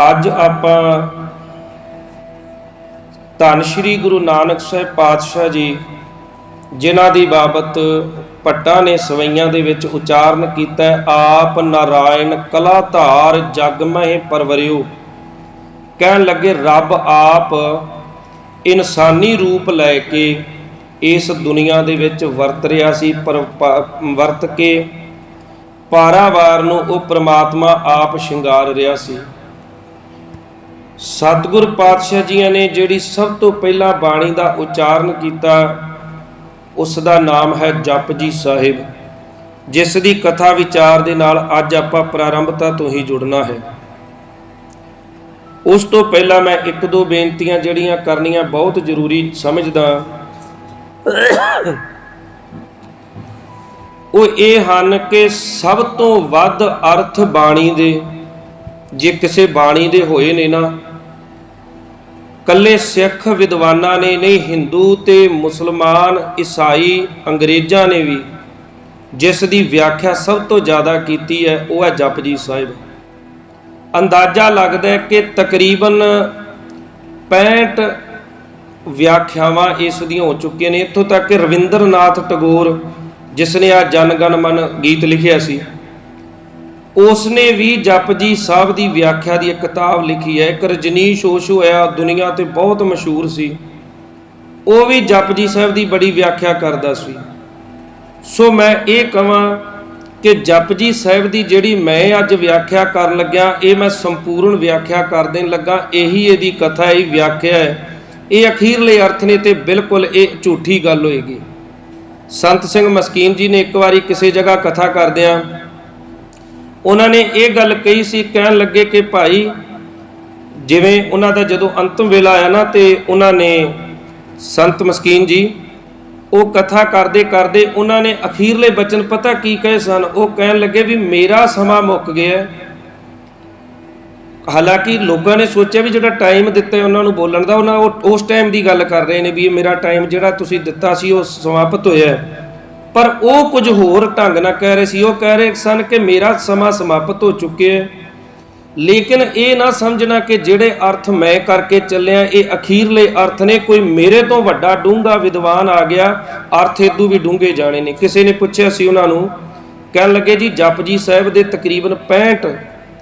ਅੱਜ ਆਪਾਂ ਧੰਨ ਸ਼੍ਰੀ ਗੁਰੂ ਨਾਨਕ ਸਾਹਿਬ ਪਾਤਸ਼ਾਹ ਜੀ, ਜਿਨ੍ਹਾਂ ਦੀ ਬਾਬਤ ਪੱਟਾਂ ਨੇ ਸਵਈਆਂ ਦੇ ਵਿੱਚ ਉਚਾਰਨ ਕੀਤਾ ਆਪ ਨਾਰਾਇਣ ਕਲਾ ਧਾਰ ਜਗ ਮਹਿ ਪਰਵਰਿਓ। ਕਹਿਣ ਲੱਗੇ, ਰੱਬ ਆਪ ਇਨਸਾਨੀ ਰੂਪ ਲੈ ਕੇ ਇਸ ਦੁਨੀਆ ਦੇ ਵਿੱਚ ਵਰਤ ਰਿਹਾ ਸੀ, ਪਰ ਵਰਤ ਕੇ ਪਾਰਾਵਾਰ ਨੂੰ ਉਹ ਪ੍ਰਮਾਤਮਾ ਆਪ ਸ਼ਿੰਗਾਰ ਰਿਹਾ ਸੀ। ਸਤਿਗੁਰ ਪਾਤਸ਼ਾਹ ਜੀਆਂ ਨੇ ਜਿਹੜੀ ਸਭ ਤੋਂ ਪਹਿਲਾਂ ਬਾਣੀ ਦਾ ਉਚਾਰਨ ਕੀਤਾ, ਉਸ ਦਾ ਨਾਮ ਹੈ ਜਪਜੀ ਸਾਹਿਬ, ਜਿਸ ਦੀ ਕਥਾ ਵਿਚਾਰ ਦੇ ਨਾਲ ਅੱਜ ਆਪਾਂ ਪ੍ਰਾਰੰਭਤਾ ਤੋਂ ਹੀ ਜੁੜਨਾ ਹੈ। ਉਸ ਤੋਂ ਪਹਿਲਾਂ ਮੈਂ ਇੱਕ ਦੋ ਬੇਨਤੀਆਂ ਜਿਹੜੀਆਂ ਕਰਨੀਆਂ ਬਹੁਤ ਜ਼ਰੂਰੀ ਸਮਝਦਾ ਉਹ ਇਹ ਹਨ ਕਿ ਸਭ ਤੋਂ ਵੱਧ ਅਰਥ ਬਾਣੀ ਦੇ, ਜੇ ਕਿਸੇ ਬਾਣੀ ਦੇ ਹੋਏ ਨੇ ਨਾ ਕੱਲੇ ਸਿੱਖ ਵਿਦਵਾਨਾਂ ਨੇ ਨਹੀਂ, ਹਿੰਦੂ ਤੇ ਮੁਸਲਮਾਨ, ਈਸਾਈ, ਅੰਗਰੇਜ਼ਾਂ ਨੇ ਵੀ ਜਿਸ ਦੀ ਵਿਆਖਿਆ ਸਭ ਤੋਂ ਜ਼ਿਆਦਾ ਕੀਤੀ ਹੈ, ਉਹ ਹੈ ਜਪਜੀ ਸਾਹਿਬ। ਅੰਦਾਜ਼ਾ ਲੱਗਦਾ ਹੈ ਕਿ ਤਕਰੀਬਨ 65 ਵਿਆਖਿਆਵਾਂ ਇਸ ਦੀਆਂ ਹੋ ਚੁੱਕੀਆਂ ਨੇ। ਇੱਥੋਂ ਤੱਕ ਕਿ ਰਵਿੰਦਰਨਾਥ ਟੈਗੋਰ, ਜਿਸ ਨੇ ਆ ਜਨ ਗਣ ਮਨ ਗੀਤ ਲਿਖਿਆ ਸੀ ਉਸ ਨੇ ਵੀ ਜਪਜੀ ਸਾਹਿਬ ਦੀ ਵਿਆਖਿਆ ਦੀ ਇੱਕ ਕਿਤਾਬ ਲਿਖੀ ਹੈ। ਇੱਕ ਰਜਨੀਸ਼ ਓਸ਼ੋ ਹੋਇਆ ਦੁਨੀਆ ਤੇ ਬਹੁਤ ਮਸ਼ਹੂਰ ਸੀ। ਉਹ ਵੀ ਜਪਜੀ ਸਾਹਿਬ ਦੀ ਬੜੀ ਵਿਆਖਿਆ ਕਰਦਾ ਸੀ। ਸੋ ਮੈਂ ਇਹ ਕਹਾਂ ਕਿ ਜਪਜੀ ਸਾਹਿਬ ਦੀ ਜਿਹੜੀ ਮੈਂ ਅੱਜ ਵਿਆਖਿਆ ਕਰਨ ਲੱਗਿਆ, ਇਹ ਮੈਂ ਸੰਪੂਰਨ ਵਿਆਖਿਆ ਕਰ ਦੇਣ ਲੱਗਾ। ਇਹੀ ਇਹਦੀ ਕਥਾ ਹੈ ਇਹ ਵਿਆਖਿਆ ਹੈ। ਇਹ ਅਖੀਰਲੇ ਅਰਥ ਨੇ ਤੇ ਬਿਲਕੁਲ ਇਹ ਝੂਠੀ ਗੱਲ ਹੋਏਗੀ। ਸੰਤ ਸਿੰਘ ਮਸਕੀਨ ਜੀ ਨੇ ਇੱਕ ਵਾਰੀ ਕਿਸੇ ਜਗ੍ਹਾ ਕਥਾ ਕਰਦਿਆਂ ਉਹਨਾਂ ਨੇ ਇਹ ਗੱਲ ਕਹੀ ਸੀ, ਕਹਿਣ ਲੱਗੇ ਕਿ ਭਾਈ ਜਿਵੇਂ ਉਹਨਾਂ ਦਾ ਜਦੋਂ ਅੰਤਮ ਵੇਲਾ ਆਇਆ ਨਾ ਤੇ ਉਹਨਾਂ ਨੇ ਸੰਤ ਮਸਕੀਨ ਜੀ, ਉਹ ਕਥਾ ਕਰਦੇ ਕਰਦੇ ਉਹਨਾਂ ਨੇ ਅਖੀਰਲੇ ਬਚਨ ਪਤਾ ਕੀ ਕਹੇ ਸਨ? ਉਹ ਕਹਿਣ ਲੱਗੇ ਵੀ ਮੇਰਾ ਸਮਾਂ ਮੁੱਕ ਗਿਆ ਹਾਲਾਂਕਿ ਲੋਕਾਂ ਨੇ ਸੋਚਿਆ ਵੀ ਜਿਹੜਾ ਟਾਈਮ ਦਿੱਤਾ ਉਹਨਾਂ ਨੂੰ ਬੋਲਣ ਦਾ ਉਹਨਾਂ ਉਹ ਉਸ ਟਾਈਮ ਦੀ ਗੱਲ ਕਰ ਰਹੇ ਨੇ ਵੀ ਇਹ ਮੇਰਾ ਟਾਈਮ ਜਿਹੜਾ ਤੁਸੀਂ ਦਿੱਤਾ ਸੀ, ਉਹ ਸਮਾਪਤ ਹੋਇਆ ਪਰ ਉਹ ਕੁਝ ਹੋਰ ਢੰਗ ਨਾਲ ਕਹਿ ਰਹੇ ਸੀ। ਉਹ ਕਹਿ ਰਹੇ ਸਨ ਕਿ ਮੇਰਾ ਸਮਾਂ ਸਮਾਪਤ ਹੋ ਚੁੱਕਿਆ ਹੈ। ਲੇਕਿਨ ਇਹ ਨਾ ਸਮਝਣਾ ਕਿ ਜਿਹੜੇ ਅਰਥ ਮੈਂ ਕਰਕੇ ਚੱਲਿਆ, ਇਹ ਅਖੀਰਲੇ ਅਰਥ ਨੇ। ਕੋਈ ਮੇਰੇ ਤੋਂ ਵੱਡਾ ਡੂੰਘਾ ਵਿਦਵਾਨ ਆ ਗਿਆ, ਅਰਥ ਇਦੂ ਵੀ ਡੂੰਘੇ ਜਾਣੇ ਨੇ। ਕਿਸੇ ਨੇ ਪੁੱਛਿਆ ਸੀ ਉਹਨਾਂ ਨੂੰ, ਕਹਿਣ ਲੱਗੇ, ਜੀ, ਜਪਜੀ ਸਾਹਿਬ ਦੇ ਤਕਰੀਬਨ 65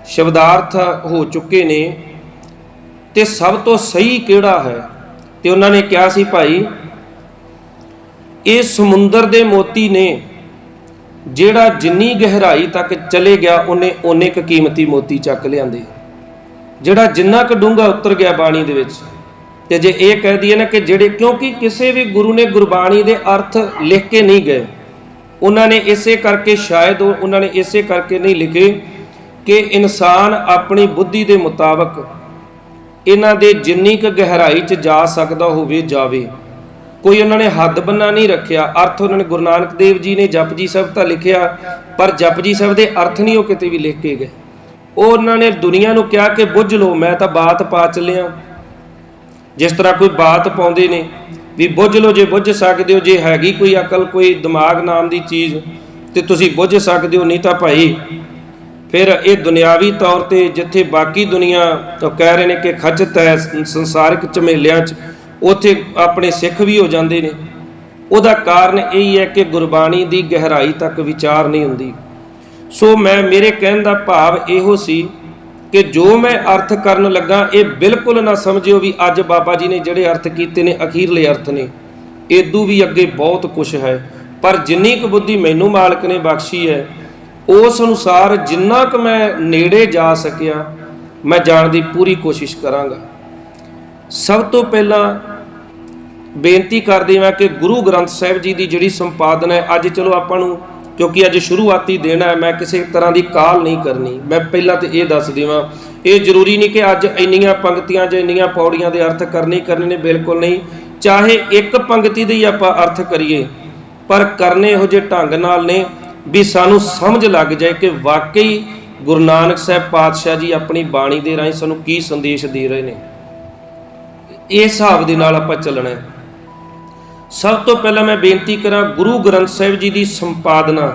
ਸ਼ਬਦਾਰਥ ਹੋ ਚੁੱਕੇ ਨੇ ਤੇ ਸਭ ਤੋਂ ਸਹੀ ਕਿਹੜਾ ਹੈ? ਤੇ ਉਹਨਾਂ ਨੇ ਕਿਹਾ ਸੀ, ਭਾਈ ਇਹ ਸਮੁੰਦਰ ਦੇ ਮੋਤੀ ਨੇ ਜਿਹੜਾ ਜਿੰਨੀ ਗਹਿਰਾਈ ਤੱਕ ਚਲੇ ਗਿਆ, ਉਹਨੇ ਓਨੇ ਕ ਕੀਮਤੀ ਮੋਤੀ ਚੱਕ ਲਿਆਂਦੇ। ਜਿਹੜਾ ਜਿੰਨਾ ਕ ਡੂੰਘਾ ਉਤਰ ਗਿਆ ਬਾਣੀ ਦੇ ਵਿੱਚ। ਤੇ ਜੇ ਇਹ ਕਹਿ ਦਈਏ ਨਾ ਕਿ ਜਿਹੜੇ ਕਿਉਂਕਿ ਕਿਸੇ ਵੀ ਗੁਰੂ ਨੇ ਗੁਰਬਾਣੀ ਦੇ ਅਰਥ ਲਿਖ ਕੇ ਨਹੀਂ ਗਏ, ਉਹਨਾਂ ਨੇ ਇਸੇ ਕਰਕੇ ਸ਼ਾਇਦ ਉਹਨਾਂ ਨੇ ਇਸੇ ਕਰਕੇ ਨਹੀਂ ਲਿਖੇ ਕਿ ਇਨਸਾਨ ਆਪਣੀ ਬੁੱਧੀ ਦੇ ਮੁਤਾਬਕ ਇਹਨਾਂ ਦੇ ਜਿੰਨੀ ਕ ਗਹਿਰਾਈ 'ਚ ਜਾ ਸਕਦਾ ਹੋਵੇ, ਜਾਵੇ। ਕੋਈ ਉਹਨਾਂ ਨੇ ਹੱਦ ਬੰਨਾ ਨਹੀਂ ਰੱਖਿਆ। ਅਰਥ ਉਹਨਾਂ ਨੇ ਗੁਰੂ ਨਾਨਕ ਦੇਵ ਜੀ ਨੇ ਜਪਜੀ ਸਾਹਿਬ ਤਾਂ ਲਿਖਿਆ, ਪਰ ਜਪਜੀ ਸਾਹਿਬ ਦੇ ਅਰਥ ਨਹੀਂ ਉਹ ਕਿਤੇ ਵੀ ਲਿਖ ਕੇ ਗਏ। ਉਹ ਉਹਨਾਂ ਨੇ ਦੁਨੀਆ ਨੂੰ ਕਿਹਾ ਕਿ ਬੁੱਝ ਲਓ, ਮੈਂ ਤਾਂ ਬਾਤ ਪਾ ਚੱਲਿਆ। ਜਿਸ ਤਰ੍ਹਾਂ ਕੋਈ ਬਾਤ ਪਾਉਂਦੇ ਨੇ ਵੀ ਬੁੱਝ ਲਓ, ਜੇ ਬੁੱਝ ਸਕਦੇ ਹੋ, ਜੇ ਹੈਗੀ ਕੋਈ ਅਕਲ, ਕੋਈ ਦਿਮਾਗ ਨਾਮ ਦੀ ਚੀਜ਼, ਤੇ ਤੁਸੀਂ ਬੁੱਝ ਸਕਦੇ ਹੋ, ਨਹੀਂ ਤਾਂ ਭਾਈ ਫਿਰ ਇਹ ਦੁਨਿਆਵੀ ਤੌਰ ਤੇ ਜਿੱਥੇ ਬਾਕੀ ਦੁਨੀਆ ਤਾਂ ਕਹਿ ਰਹੇ ਨੇ ਕਿ ਖਚਤ ਹੈ ਸੰਸਾਰਿਕ ਝਮੇਲਿਆਂ 'ਚ ਉੱਥੇ ਆਪਣੇ ਸਿੱਖ ਵੀ ਹੋ ਜਾਂਦੇ ਨੇ। ਉਹਦਾ ਕਾਰਨ ਇਹ ਹੀ ਹੈ ਕਿ ਗੁਰਬਾਣੀ ਦੀ ਗਹਿਰਾਈ ਤੱਕ ਵਿਚਾਰ ਨਹੀਂ ਹੁੰਦੀ। ਸੋ ਮੈਂ, ਮੇਰੇ ਕਹਿਣ ਦਾ ਭਾਵ ਇਹੋ ਸੀ ਕਿ ਜੋ ਮੈਂ ਅਰਥ ਕਰਨ ਲੱਗਾ, ਇਹ ਬਿਲਕੁਲ ਨਾ ਸਮਝਿਓ ਵੀ ਅੱਜ ਬਾਬਾ ਜੀ ਨੇ ਜਿਹੜੇ ਅਰਥ ਕੀਤੇ ਨੇ, ਅਖੀਰਲੇ ਅਰਥ ਨੇ। ਏਦੂ ਵੀ ਅੱਗੇ ਬਹੁਤ ਕੁਝ ਹੈ। ਪਰ ਜਿੰਨੀ ਕੁ ਬੁੱਧੀ ਮੈਨੂੰ ਮਾਲਕ ਨੇ ਬਖਸ਼ੀ ਹੈ, ਉਸ ਅਨੁਸਾਰ ਜਿੰਨਾ ਕੁ ਮੈਂ ਨੇੜੇ ਜਾ ਸਕਿਆ, ਮੈਂ ਜਾਣ ਦੀ ਪੂਰੀ ਕੋਸ਼ਿਸ਼ ਕਰਾਂਗਾ। ਸਭ ਤੋਂ ਪਹਿਲਾਂ ਬੇਨਤੀ ਕਰਦੇ ਹਾਂ ਕਿ ਗੁਰੂ ਗ੍ਰੰਥ ਸਾਹਿਬ ਜੀ ਦੀ ਜਿਹੜੀ ਸੰਪਾਦਨ ਹੈ, ਅੱਜ ਚਲੋ ਆਪਾਂ ਨੂੰ, ਕਿਉਂਕਿ ਅੱਜ ਸ਼ੁਰੂਆਤੀ ਦਿਨ ਹੈ, ਮੈਂ ਕਿਸੇ ਤਰ੍ਹਾਂ ਦੀ ਕਾਲ ਨਹੀਂ ਕਰਨੀ। ਮੈਂ ਪਹਿਲਾਂ ਤੇ ਇਹ ਦੱਸ ਦੇਵਾਂ, ਇਹ ਜ਼ਰੂਰੀ ਨਹੀਂ ਕਿ ਅੱਜ ਇੰਨੀਆਂ ਪੰਕਤੀਆਂ ਜਾਂ ਇੰਨੀਆਂ ਪੌੜੀਆਂ ਦੇ ਅਰਥ ਕਰਨੇ ਹੀ ਕਰਨੇ ਨੇ, ਬਿਲਕੁਲ ਨਹੀਂ। ਚਾਹੇ ਇੱਕ ਪੰਕਤੀ ਦੇ ਹੀ ਆਪਾਂ ਅਰਥ ਕਰੀਏ, ਪਰ ਕਰਨੇ ਇਹੋ ਜਿਹੇ ਢੰਗ ਨਾਲ ਨੇ ਵੀ ਸਾਨੂੰ ਸਮਝ ਲੱਗ ਜਾਏ ਕਿ ਵਾਕਈ ਗੁਰੂ ਨਾਨਕ ਸਾਹਿਬ ਪਾਤਸ਼ਾਹ ਜੀ ਆਪਣੀ ਬਾਣੀ ਦੇ ਰਾਹੀਂ ਸਾਨੂੰ ਕੀ ਸੰਦੇਸ਼ ਦੇ ਰਹੇ ਨੇ। ਇਹ ਹਿਸਾਬ ਦੇ ਨਾਲ ਆਪਾਂ ਚੱਲਣਾ ਹੈ। ਸਭ ਤੋਂ ਪਹਿਲਾਂ ਮੈਂ ਬੇਨਤੀ ਕਰਾਂ, ਗੁਰੂ ਗ੍ਰੰਥ ਸਾਹਿਬ ਜੀ ਦੀ ਸੰਪਾਦਨਾ,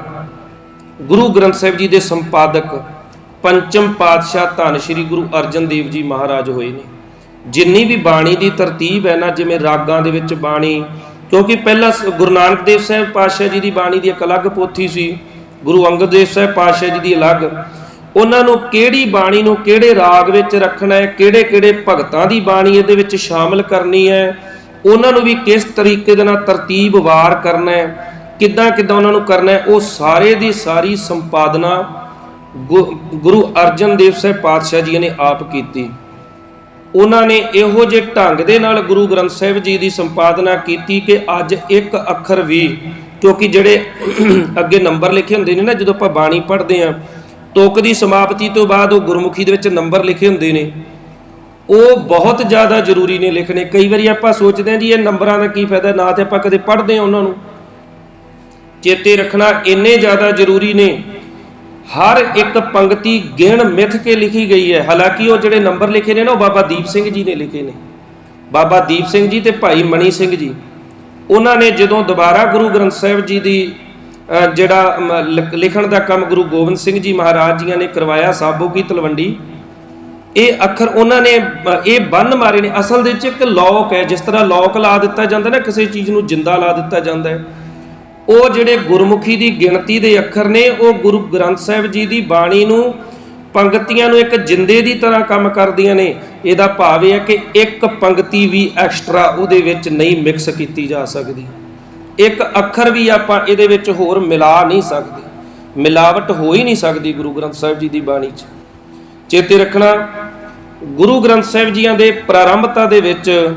ਗੁਰੂ ਗ੍ਰੰਥ ਸਾਹਿਬ ਜੀ ਦੇ ਸੰਪਾਦਕ ਪੰਚਮ ਪਾਤਸ਼ਾਹ ਧੰਨ ਸ੍ਰੀ ਗੁਰੂ ਅਰਜਨ ਦੇਵ ਜੀ ਮਹਾਰਾਜ ਹੋਏ ਨੇ। ਜਿੰਨੀ ਵੀ ਬਾਣੀ ਦੀ ਤਰਤੀਬ ਹੈ ਨਾ, ਜਿਵੇਂ ਰਾਗਾਂ ਦੇ ਵਿੱਚ ਬਾਣੀ, ਕਿਉਂਕਿ ਪਹਿਲਾਂ ਗੁਰੂ ਨਾਨਕ ਦੇਵ ਸਾਹਿਬ ਪਾਤਸ਼ਾਹ ਜੀ ਦੀ ਬਾਣੀ ਦੀ ਇੱਕ ਅਲੱਗ ਪੋਥੀ ਸੀ, ਗੁਰੂ ਅੰਗਦ ਦੇਵ ਸਾਹਿਬ ਪਾਤਸ਼ਾਹ ਜੀ ਦੀ ਅਲੱਗ। ਉਹਨਾਂ ਨੂੰ ਕਿਹੜੀ ਬਾਣੀ ਨੂੰ ਕਿਹੜੇ ਰਾਗ ਵਿੱਚ ਰੱਖਣਾ ਹੈ ਕਿਹੜੇ ਕਿਹੜੇ ਭਗਤਾਂ ਦੀ ਬਾਣੀ ਇਹਦੇ ਵਿੱਚ ਸ਼ਾਮਲ ਕਰਨੀ ਹੈ, ਉਹਨਾਂ ਨੂੰ ਵੀ ਕਿਸ ਤਰੀਕੇ ਦੇ ਨਾਲ ਤਰਤੀਬ ਵਾਰ ਕਰਨਾ ਹੈ ਕਿੱਦਾਂ ਕਿੱਦਾਂ ਉਹਨਾਂ ਨੂੰ ਕਰਨਾ ਹੈ, ਉਹ ਸਾਰੇ ਦੀ ਸਾਰੀ ਸੰਪਾਦਨਾ ਗੁ- ਗੁਰੂ ਅਰਜਨ ਦੇਵ ਸਾਹਿਬ ਪਾਤਸ਼ਾਹ ਜੀ ਨੇ ਆਪ ਕੀਤੀ। ਉਹਨਾਂ ਨੇ ਇਹੋ ਜਿਹੇ ਢੰਗ ਦੇ ਨਾਲ ਗੁਰੂ ਗ੍ਰੰਥ ਸਾਹਿਬ ਜੀ ਦੀ ਸੰਪਾਦਨਾ ਕੀਤੀ ਕਿ ਅੱਜ ਇੱਕ ਅੱਖਰ ਵੀ, ਕਿਉਂਕਿ ਜਿਹੜੇ ਅੱਗੇ ਨੰਬਰ ਲਿਖੇ ਹੁੰਦੇ ਨੇ ਨਾ, ਜਦੋਂ ਆਪਾਂ ਬਾਣੀ ਪੜ੍ਹਦੇ ਆ ਤੁਕ ਦੀ ਸਮਾਪਤੀ ਤੋਂ ਬਾਅਦ ਉਹ ਗੁਰਮੁਖੀ ਦੇ ਵਿੱਚ ਨੰਬਰ ਲਿਖੇ ਹੁੰਦੇ ਨੇ। ਉਹ ਬਹੁਤ ਜ਼ਿਆਦਾ ਜ਼ਰੂਰੀ ਨੇ ਲਿਖਣੇ। ਕਈ ਵਾਰੀ ਆਪਾਂ ਸੋਚਦੇ ਹਾਂ ਜੀ ਇਹ ਨੰਬਰਾਂ ਦਾ ਕੀ ਫਾਇਦਾ, ਨਾ ਤੇ ਆਪਾਂ ਕਦੇ ਪੜ੍ਹਦੇ ਹਾਂ ਉਹਨਾਂ ਨੂੰ। ਚੇਤੇ ਰੱਖਣਾ ਇੰਨੇ ਜ਼ਿਆਦਾ ਜ਼ਰੂਰੀ ਨੇ। ਹਰ ਇੱਕ ਪੰਕਤੀ ਗਿਣ ਮਿਥ ਕੇ ਲਿਖੀ ਗਈ ਹੈ। ਹਾਲਾਂਕਿ ਉਹ ਜਿਹੜੇ ਨੰਬਰ ਲਿਖੇ ਨੇ ਨਾ, ਉਹ ਬਾਬਾ ਦੀਪ ਸਿੰਘ ਜੀ ਨੇ ਲਿਖੇ ਨੇ। ਬਾਬਾ ਦੀਪ ਸਿੰਘ ਜੀ ਤੇ ਭਾਈ ਮਣੀ ਸਿੰਘ ਜੀ। ਉਹਨਾਂ ਨੇ ਜਦੋਂ ਦੁਬਾਰਾ ਗੁਰੂ ਗ੍ਰੰਥ ਸਾਹਿਬ ਜੀ ਦੀ ਜਿਹੜਾ ਲਿਖਣ ਦਾ ਕੰਮ ਗੁਰੂ ਗੋਬਿੰਦ ਸਿੰਘ ਜੀ ਮਹਾਰਾਜ ਜੀਆਂ ਨੇ ਕਰਵਾਇਆ, ਸਾਬੋ ਕੀ ਤਲਵੰਡੀ। ਇਹ ਅੱਖਰ ਉਹਨਾਂ ਨੇ ਇਹ ਬੰਨ ਮਾਰੇ ਨੇ। ਅਸਲ ਦੇ ਵਿੱਚ ਇੱਕ ਲੌਕ ਹੈ, ਜਿਸ ਤਰ੍ਹਾਂ ਲੌਕ ਲਾ ਦਿੱਤਾ ਜਾਂਦਾ ਨਾ, ਕਿਸੇ ਚੀਜ਼ ਨੂੰ ਜਿੰਦਾ ਲਾ ਦਿੱਤਾ ਜਾਂਦਾ ਹੈ। ਉਹ ਜਿਹੜੇ ਗੁਰਮੁਖੀ ਦੀ ਗਿਣਤੀ ਦੇ ਅੱਖਰ ਨੇ, ਉਹ ਗੁਰੂ ਗ੍ਰੰਥ ਸਾਹਿਬ ਜੀ ਦੀ ਬਾਣੀ ਨੂੰ ਪੰਕਤੀਆਂ ਨੂੰ ਇੱਕ ਜਿੰਦੇ ਦੀ ਤਰ੍ਹਾਂ ਕੰਮ ਕਰਦੀਆਂ ਨੇ। ਇਹਦਾ ਭਾਵ ਇਹ ਹੈ ਕਿ ਇੱਕ ਪੰਕਤੀ ਵੀ ਐਕਸਟਰਾ ਉਹਦੇ ਵਿੱਚ ਨਹੀਂ ਮਿਕਸ ਕੀਤੀ ਜਾ ਸਕਦੀ। ਇੱਕ ਅੱਖਰ ਵੀ ਆਪਾਂ ਇਹਦੇ ਵਿੱਚ ਹੋਰ ਮਿਲਾ ਨਹੀਂ ਸਕਦੇ। ਮਿਲਾਵਟ ਹੋ ਹੀ ਨਹੀਂ ਸਕਦੀ ਗੁਰੂ ਗ੍ਰੰਥ ਸਾਹਿਬ ਜੀ ਦੀ ਬਾਣੀ 'ਚ। ਚੇਤੇ ਰੱਖਣਾ, ਗੁਰੂ ਗ੍ਰੰਥ ਸਾਹਿਬ ਜੀਆਂ ਦੇ ਪ੍ਰਾਰੰਭਤਾ ਦੇ ਵਿੱਚ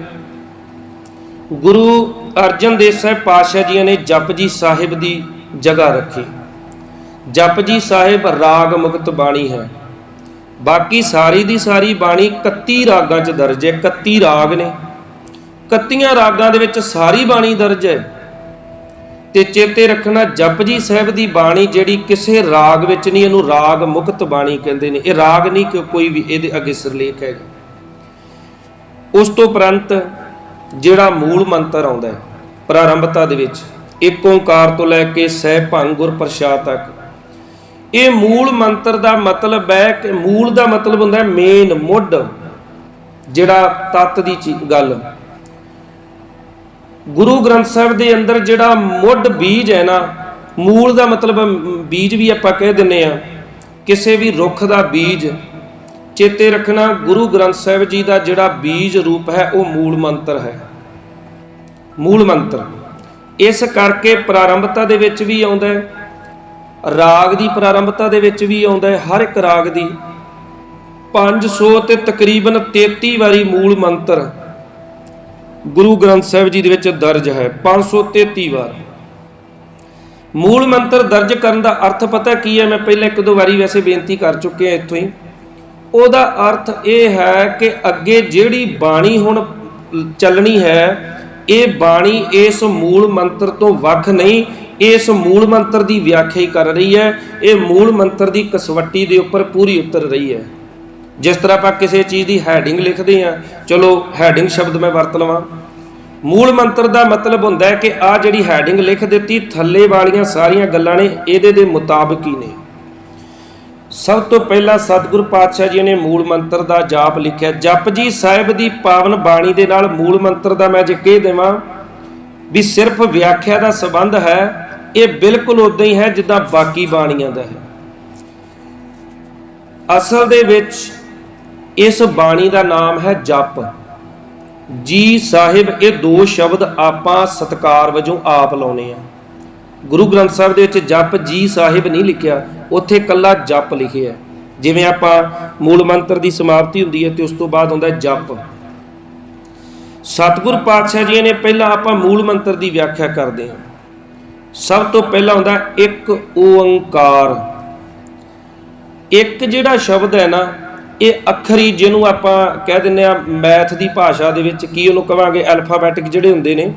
ਗੁਰੂ ਅਰਜਨ ਦੇਵ ਸਾਹਿਬ ਪਾਤਸ਼ਾਹ ਜੀਆਂ ਨੇ ਜਪਜੀ ਸਾਹਿਬ ਦੀ ਜਗ੍ਹਾ ਰੱਖੀ। ਜਪਜੀ ਸਾਹਿਬ ਰਾਗ ਮੁਕਤ ਬਾਣੀ ਹੈ। ਬਾਕੀ ਸਾਰੀ ਦੀ ਸਾਰੀ ਬਾਣੀ 31 ਰਾਗਾਂ 'ਚ ਦਰਜ ਹੈ 31 ਰਾਗ ਨੇ। 31 ਰਾਗਾਂ ਦੇ ਵਿੱਚ ਸਾਰੀ ਬਾਣੀ ਦਰਜ ਹੈ। ਤੇ ਚੇਤੇ ਰੱਖਣਾ ਜਪਜੀ ਸਾਹਿਬ ਦੀ ਬਾਣੀ ਜਿਹੜੀ ਕਿਸੇ ਰਾਗ ਵਿੱਚ ਨਹੀਂ, ਇਹਨੂੰ ਰਾਗ ਮੁਕਤ ਬਾਣੀ ਕਹਿੰਦੇ ਨੇ। ਇਹ ਰਾਗ ਨਹੀਂ ਕਿ ਕੋਈ ਵੀ ਇਹਦੇ ਅੱਗੇ ਸਿਰਲੇਖ ਹੈਗਾ ਉਸ ਤੋਂ ਉਪਰੰਤ ਜਿਹੜਾ ਮੂਲ ਮੰਤਰ ਆਉਂਦਾ ਹੈ ਪ੍ਰਾਰੰਭਤਾ ਦੇ ਵਿੱਚ, ਇੱਕ ਓੰਕਾਰ ਤੋਂ ਲੈ ਕੇ ਸਹਿ ਭੰਗ ਗੁਰ ਪ੍ਰਸਾਦ ਤੱਕ, ਇਹ ਮੂਲ ਮੰਤਰ ਦਾ ਮਤਲਬ ਹੈ ਕਿ ਮੂਲ ਦਾ ਮਤਲਬ ਹੁੰਦਾ ਹੈ ਮੇਨ ਮੁੱਢ, ਜਿਹੜਾ ਤਤ ਦੀ ਚੀ- ਗੱਲ। ਗੁਰੂ ਗ੍ਰੰਥ ਸਾਹਿਬ ਦੇ ਅੰਦਰ ਜਿਹੜਾ ਮੁੱਢ ਬੀਜ ਹੈ ਨਾ, ਮੂਲ ਦਾ ਮਤਲਬ ਬੀਜ ਵੀ ਆਪਾਂ ਕਹਿ ਦਿੰਨੇ ਆ, ਕਿਸੇ ਵੀ ਰੁੱਖ ਦਾ ਬੀਜ, ਚੇਤੇ ਰੱਖਣਾ ਗੁਰੂ ਗ੍ਰੰਥ ਸਾਹਿਬ ਜੀ ਦਾ ਜਿਹੜਾ ਬੀਜ ਰੂਪ ਹੈ, ਉਹ ਮੂਲ ਮੰਤਰ ਹੈ। ਮੂਲ ਮੰਤਰ। ਇਸ ਕਰਕੇ ਪ੍ਰਾਰੰਭਤਾ ਦੇ ਵਿੱਚ ਵੀ ਆਉਂਦਾ ਹੈ, ਰਾਗ ਦੀ ਪ੍ਰਾਰੰਭਤਾ ਦੇ ਵਿੱਚ ਵੀ ਆਉਂਦਾ ਹੈ, ਹਰ ਇੱਕ ਰਾਗ ਦੀ। 500 ਤੇ ਤਕਰੀਬਨ 33 ਵਾਰੀ ਮੂਲ ਮੰਤਰ। ਗੁਰੂ ਗ੍ਰੰਥ ਸਾਹਿਬ ਜੀ ਦੇ ਵਿੱਚ ਦਰਜ ਹੈ 533 ਵਾਰ। ਮੂਲ ਮੰਤਰ ਦਰਜ ਕਰਨ ਦਾ ਅਰਥ ਪਤਾ ਕੀ ਹੈ? ਮੈਂ ਪਹਿਲਾਂ ਇੱਕ ਦੋ ਵਾਰੀ ਵੈਸੇ ਬੇਨਤੀ ਕਰ ਚੁੱਕਿਆ ਇੱਥੋਂ ਹੀ। ਉਹਦਾ ਅਰਥ ਇਹ ਹੈ ਕਿ ਅੱਗੇ ਜਿਹੜੀ ਬਾਣੀ ਹੁਣ ਚੱਲਣੀ ਹੈ, ਇਹ ਬਾਣੀ ਇਸ ਮੂਲ ਮੰਤਰ ਤੋਂ ਵੱਖ ਨਹੀਂ, ਇਸ ਮੂਲ ਮੰਤਰ ਦੀ ਵਿਆਖਿਆ ਹੀ ਕਰ ਰਹੀ ਹੈ। ਇਹ ਮੂਲ ਮੰਤਰ ਦੀ ਕਸਵੱਟੀ ਦੇ ਉੱਪਰ ਪੂਰੀ ਉਤਰ ਰਹੀ ਹੈ। ਜਿਸ ਤਰ੍ਹਾਂ ਆਪਾਂ ਕਿਸੇ ਚੀਜ਼ ਦੀ ਹੈਡਿੰਗ ਲਿਖਦੇ ਆ ਚਲੋ ਹੈਡਿੰਗ ਸ਼ਬਦ ਮੈਂ ਵਰਤ ਲਵਾਂ। ਮੂਲ ਮੰਤਰ ਦਾ ਮਤਲਬ ਹੁੰਦਾ ਹੈ ਕਿ ਆ ਜਿਹੜੀ ਹੈਡਿੰਗ ਲਿਖ ਦਿੱਤੀ, ਥੱਲੇ ਵਾਲੀਆਂ ਸਾਰੀਆਂ ਗੱਲਾਂ ਨੇ, ਇਹਦੇ ਦੇ ਮੁਤਾਬਕ ਹੀ ਨੇ। ਸਭ ਤੋਂ ਪਹਿਲਾਂ ਸਤਿਗੁਰ ਪਾਤਸ਼ਾਹ ਜੀ ਨੇ ਮੂਲ ਮੰਤਰ ਦਾ ਜਾਪ ਲਿਖਿਆ। ਜਪਜੀ ਸਾਹਿਬ ਦੀ ਪਾਵਨ ਬਾਣੀ ਦੇ ਨਾਲ ਮੂਲ ਮੰਤਰ ਦਾ ਮੈਂ ਜੇ ਕਹਿ ਦੇਵਾਂ ਵੀ ਸਿਰਫ ਵਿਆਖਿਆ ਦਾ ਸੰਬੰਧ ਹੈ, ਇਹ ਬਿਲਕੁਲ ਉਦਾਂ ਹੀ ਹੈ ਜਿੱਦਾਂ ਬਾਕੀ ਬਾਣੀਆਂ ਦਾ ਹੈ। ਅਸਲ ਦੇ ਵਿੱਚ ਇਸ ਬਾਣੀ ਦਾ ਨਾਮ ਹੈ ਜਪ। ਜੀ ਸਾਹਿਬ, ਇਹ ਦੋ ਸ਼ਬਦ ਆਪਾਂ ਸਤਕਾਰ ਵਜੋਂ ਆਪ ਲਾਉਨੇ ਆ। ਗੁਰੂ ਗ੍ਰੰਥ ਸਾਹਿਬ ਦੇ ਵਿੱਚ ਜਪ ਜੀ ਸਾਹਿਬ ਨਹੀਂ ਲਿਖਿਆ, ਉੱਥੇ ਕੱਲਾ ਜਪ ਲਿਖਿਆ। ਜਿਵੇਂ ਆਪਾਂ ਮੂਲ ਮੰਤਰ ਦੀ ਸਮਾਪਤੀ ਹੁੰਦੀ ਹੈ ਤੇ ਉਸ ਤੋਂ ਬਾਅਦ ਹੁੰਦਾ ਜਪ। ਸਤਿਗੁਰ ਪਾਤਸ਼ਾਹ ਜੀ ਨੇ ਪਹਿਲਾਂ ਆਪਾਂ ਮੂਲ ਮੰਤਰ ਦੀ ਵਿਆਖਿਆ ਕਰਦੇ ਹਾਂ। ਸਭ ਤੋਂ ਪਹਿਲਾਂ ਹੁੰਦਾ ਹੈ ਇੱਕ ਓੰਕਾਰ। ਇੱਕ ਜਿਹੜਾ ਸ਼ਬਦ ਹੈ ਨਾ ਇਹ ਅੱਖਰੀ ਜਿਹਨੂੰ ਆਪਾਂ ਕਹਿ ਦਿੰਨੇ ਆ ਮੈਥ ਦੀ ਭਾਸ਼ਾ ਦੇ ਵਿੱਚ ਕੀ ਉਹਨੂੰ ਕਵਾਂਗੇ ਅਲਫਾਬੈਟਿਕ ਜਿਹੜੇ ਹੁੰਦੇ ਨੇ,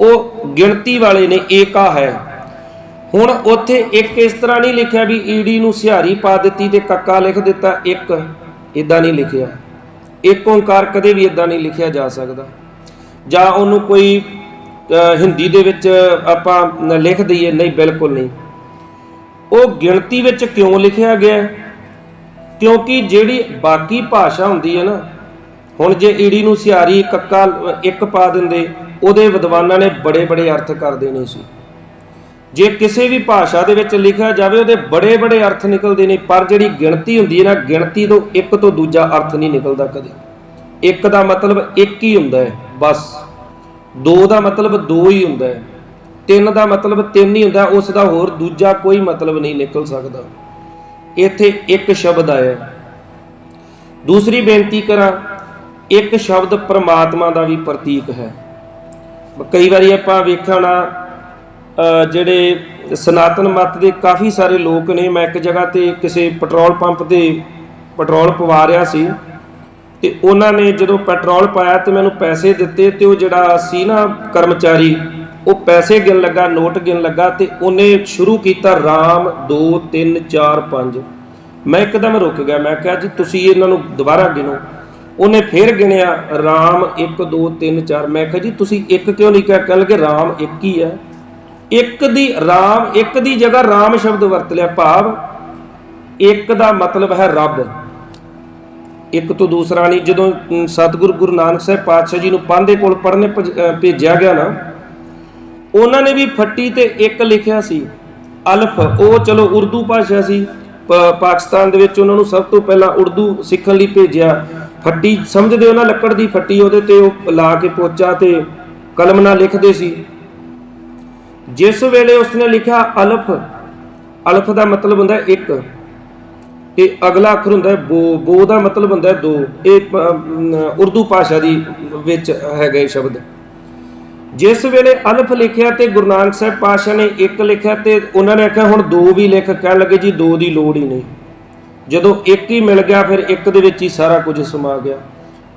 ਉਹ ਗਿਣਤੀ ਵਾਲੇ ਨੇ, ਏਕਾ ਹੈ। ਹੁਣ ਉੱਥੇ ਇੱਕ ਇਸ ਤਰ੍ਹਾਂ ਨਹੀਂ ਲਿਖਿਆ ਵੀ ਈਡੀ ਨੂੰ ਸਿਹਾਰੀ ਪਾ ਦਿੱਤੀ ਤੇ ਕੱਕਾ ਲਿਖ ਦਿੱਤਾ ਇੱਕ ਇਦਾਂ ਨਹੀਂ ਲਿਖਿਆ। ਇੱਕ ਓੰਕਾਰ ਕਦੇ ਵੀ ਇਦਾਂ ਨਹੀਂ ਲਿਖਿਆ ਜਾ ਸਕਦਾ। ਜਾਂ ਉਹਨੂੰ ਕੋਈ ਹਿੰਦੀ ਦੇ ਵਿੱਚ ਆਪਾਂ ਲਿਖ ਦਈਏ, ਨਹੀਂ, ਬਿਲਕੁਲ ਨਹੀਂ। ਉਹ ਗਿਣਤੀ ਵਿੱਚ ਕਿਉਂ ਲਿਖਿਆ ਗਿਆ? ਕਿਉਂਕਿ ਜਿਹੜੀ ਬਾਕੀ ਭਾਸ਼ਾ ਹੁੰਦੀ ਹੈ ਨਾ ਹੁਣ ਜੇ ਈੜੀ ਨੂੰ ਸਿਆਰੀ ਕੱਕਾ ਇੱਕ ਪਾ ਦਿੰਦੇ ਉਹਦੇ ਵਿਦਵਾਨਾਂ ਨੇ ਬੜੇ ਬੜੇ ਅਰਥ ਕਰ ਦੇਣੇ ਸੀ। ਜੇ ਕਿਸੇ ਵੀ ਭਾਸ਼ਾ ਦੇ ਵਿੱਚ ਲਿਖਿਆ ਜਾਵੇ ਉਹਦੇ ਬੜੇ ਬੜੇ ਅਰਥ ਨਿਕਲਦੇ ਨੇ ਪਰ ਜਿਹੜੀ ਗਿਣਤੀ ਹੁੰਦੀ ਹੈ ਨਾ ਗਿਣਤੀ ਤੋਂ ਇੱਕ ਤੋਂ ਦੂਜਾ ਅਰਥ ਨਹੀਂ ਨਿਕਲਦਾ ਕਦੇ। ਇੱਕ ਦਾ ਮਤਲਬ ਇੱਕ ਹੀ ਹੁੰਦਾ ਹੈ ਬਸ। ਦੋ ਦਾ ਮਤਲਬ ਦੋ ਹੀ ਹੁੰਦਾ ਹੈ। ਤਿੰਨ ਦਾ ਮਤਲਬ ਤਿੰਨ ਹੀ ਹੁੰਦਾ ਹੈ, ਉਸ ਦਾ ਹੋਰ ਦੂਜਾ ਕੋਈ ਮਤਲਬ ਨਹੀਂ ਨਿਕਲ ਸਕਦਾ। ਇੱਥੇ ਇੱਕ ਸ਼ਬਦ ਆਇਆ। ਦੂਸਰੀ ਬੇਨਤੀ ਕਰਾਂ, ਇੱਕ ਸ਼ਬਦ ਪ੍ਰਮਾਤਮਾ ਦਾ ਵੀ ਪ੍ਰਤੀਕ ਹੈ। ਕਈ ਵਾਰੀ ਆਪਾਂ ਵੇਖਿਆ ਹੋਣਾ ਜਿਹੜੇ ਸਨਾਤਨ ਮਤ ਦੇ ਕਾਫੀ ਸਾਰੇ ਲੋਕ ਨੇ, ਮੈਂ ਇੱਕ ਜਗ੍ਹਾ ਤੇ ਕਿਸੇ ਪੈਟਰੋਲ ਪੰਪ ਤੇ ਪੈਟਰੋਲ ਪਵਾ ਰਿਹਾ ਸੀ, ਤੇ ਉਹਨਾਂ ਨੇ ਜਦੋਂ ਪੈਟਰੋਲ ਪਾਇਆ ਤੇ ਮੈਨੂੰ ਪੈਸੇ ਦਿੱਤੇ ਤੇ ਉਹ ਜਿਹੜਾ ਸੀ ਨਾ ਕਰਮਚਾਰੀ ਉਹ ਪੈਸੇ ਗਿਣ ਲੱਗਾ, ਨੋਟ ਗਿਣ ਲੱਗਾ ਤੇ ਉਹਨੇ ਸ਼ੁਰੂ ਕੀਤਾ ਰਾਮ 2 3 4 5 ਮੈਂ ਇੱਕਦਮ ਰੁਕ ਗਿਆ, ਮੈਂ ਕਿਹਾ ਜੀ ਤੁਸੀਂ ਇਹਨਾਂ ਨੂੰ ਦੁਬਾਰਾ ਗਿਣੋ। ਉਹਨੇ ਫੇਰ ਗਿਣਿਆ, ਰਾਮ 1 2 3 4 ਮੈਂ ਕਿਹਾ ਜੀ ਤੁਸੀਂ ਇੱਕ ਕਿਉਂ ਨਹੀਂ ਕਿਹਾ? ਕਹਿ ਲਗੇ, ਰਾਮ ਇੱਕ ਹੀ ਹੈ। ਇੱਕ ਦੀ ਰਾਮ, ਇੱਕ ਦੀ ਜਗ੍ਹਾ ਰਾਮ ਸ਼ਬਦ ਵਰਤ ਲਿਆ, ਭਾਵ ਇੱਕ ਦਾ ਮਤਲਬ ਹੈ ਰੱਬ। ਇੱਕ ਤੋਂ ਦੂਸਰਾ ਨਹੀਂ। ਜਦੋਂ ਸਤਿਗੁਰੂ ਗੁਰੂ ਨਾਨਕ ਸਾਹਿਬ ਪਾਤਸ਼ਾਹ ਜੀ ਨੂੰ ਪਾਂਦੇ ਕੋਲ ਪੜ੍ਹਨੇ ਭੇਜਿਆ ਗਿਆ ਨਾ ਉਹਨਾਂ ਨੇ ਵੀ ਫੱਟੀ ਤੇ ਇੱਕ ਲਿਖਿਆ ਸੀ, ਅਲਫ, ਉਹ ਚਲੋ ਉਰਦੂ ਭਾਸ਼ਾ ਸੀ ਪਾਕਿਸਤਾਨ ਦੇ ਵਿੱਚ ਉਹਨਾਂ ਨੂੰ ਸਭ ਤੋਂ ਪਹਿਲਾਂ ਉਰਦੂ ਸਿੱਖਣ ਲਈ ਭੇਜਿਆ। ਫੱਟੀ, ਸਮਝਦੇ ਉਹਨਾਂ ਲੱਕੜ ਦੀ ਫੱਟੀ, ਉਹਦੇ ਤੇ ਉਹ ਲਾ ਕੇ ਪੋਚਾ ਤੇ ਕਲਮ ਨਾਲ ਲਿਖਦੇ ਸੀ। ਜਿਸ ਵੇਲੇ ਉਸਨੇ ਲਿਖਿਆ ਅਲਫ ਅਲਫ ਦਾ ਮਤਲਬ ਹੁੰਦਾ ਇੱਕ, ਤੇ ਅਗਲਾ ਅੱਖਰ ਹੁੰਦਾ ਬੋ ਬੋ ਦਾ ਮਤਲਬ ਹੁੰਦਾ ਦੋ, ਇਹ ਉਰਦੂ ਭਾਸ਼ਾ ਦੀ ਵਿੱਚ ਹੈਗੇ ਸ਼ਬਦ। ਜਿਸ ਵੇਲੇ ਅਲਫ ਲਿਖਿਆ ਤੇ ਗੁਰੂ ਨਾਨਕ ਸਾਹਿਬ ਪਾਤਸ਼ਾਹ ਨੇ ਇੱਕ ਲਿਖਿਆ ਤੇ ਉਹਨਾਂ ਨੇ ਆਖਿਆ, ਹੁਣ ਦੋ ਵੀ ਲਿਖ ਕਹਿਣ ਲੱਗੇ ਜੀ, ਦੋ ਦੀ ਲੋੜ ਹੀ ਨਹੀਂ। ਜਦੋਂ ਇੱਕ ਹੀ ਮਿਲ ਗਿਆ, ਫਿਰ ਇੱਕ ਦੇ ਵਿੱਚ ਹੀ ਸਾਰਾ ਕੁਝ ਸਮਾ ਗਿਆ।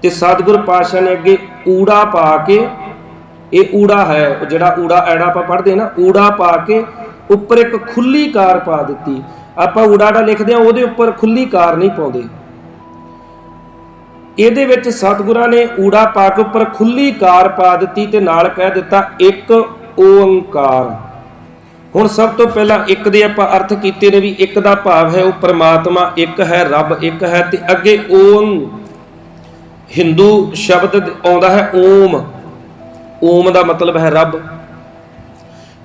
ਤੇ ਸਤਿਗੁਰ ਪਾਤਸ਼ਾਹ ਨੇ ਅੱਗੇ ਊੜਾ ਪਾ ਕੇ, ਇਹ ਊੜਾ ਹੈ ਜਿਹੜਾ ਊੜਾ ਐੜਾ ਆਪਾਂ ਪੜ੍ਹਦੇ ਨਾ, ਊੜਾ ਪਾ ਕੇ ਉੱਪਰ ਇੱਕ ਖੁੱਲੀ ਕਾਰ ਪਾ ਦਿੱਤੀ। ਆਪਾਂ ਊੜਾੜਾ ਲਿਖਦੇ ਆ ਉਹਦੇ ਉੱਪਰ ਖੁੱਲੀ ਕਾਰ ਨਹੀਂ ਪਾਉਂਦੇ। ਇਹਦੇ ਵਿੱਚ ਸਤਿਗੁਰਾਂ ਨੇ ਊੜਾ ਪਾਕ ਉੱਪਰ ਖੁੱਲੀ ਕਾਰ ਪਾ ਦਿੱਤੀ ਤੇ ਨਾਲ ਕਹਿ ਦਿੱਤਾ, ਇੱਕ ਓੰਕਾਰ। ਹੁਣ ਸਭ ਤੋਂ ਪਹਿਲਾਂ ਇੱਕ ਦੇ ਆਪਾਂ ਅਰਥ ਕੀਤੇ ਨੇ ਵੀ ਇੱਕ ਦਾ ਭਾਵ ਹੈ ਉਹ ਪ੍ਰਮਾਤਮਾ, ਇੱਕ ਹੈ ਰੱਬ, ਇੱਕ ਹੈ ਤੇ ਅੱਗੇ ਓਮ। ਹਿੰਦੂ ਸ਼ਬਦ ਆਉਂਦਾ ਹੈ ਓਮ। ਓਮ ਦਾ ਮਤਲਬ ਹੈ ਰੱਬ।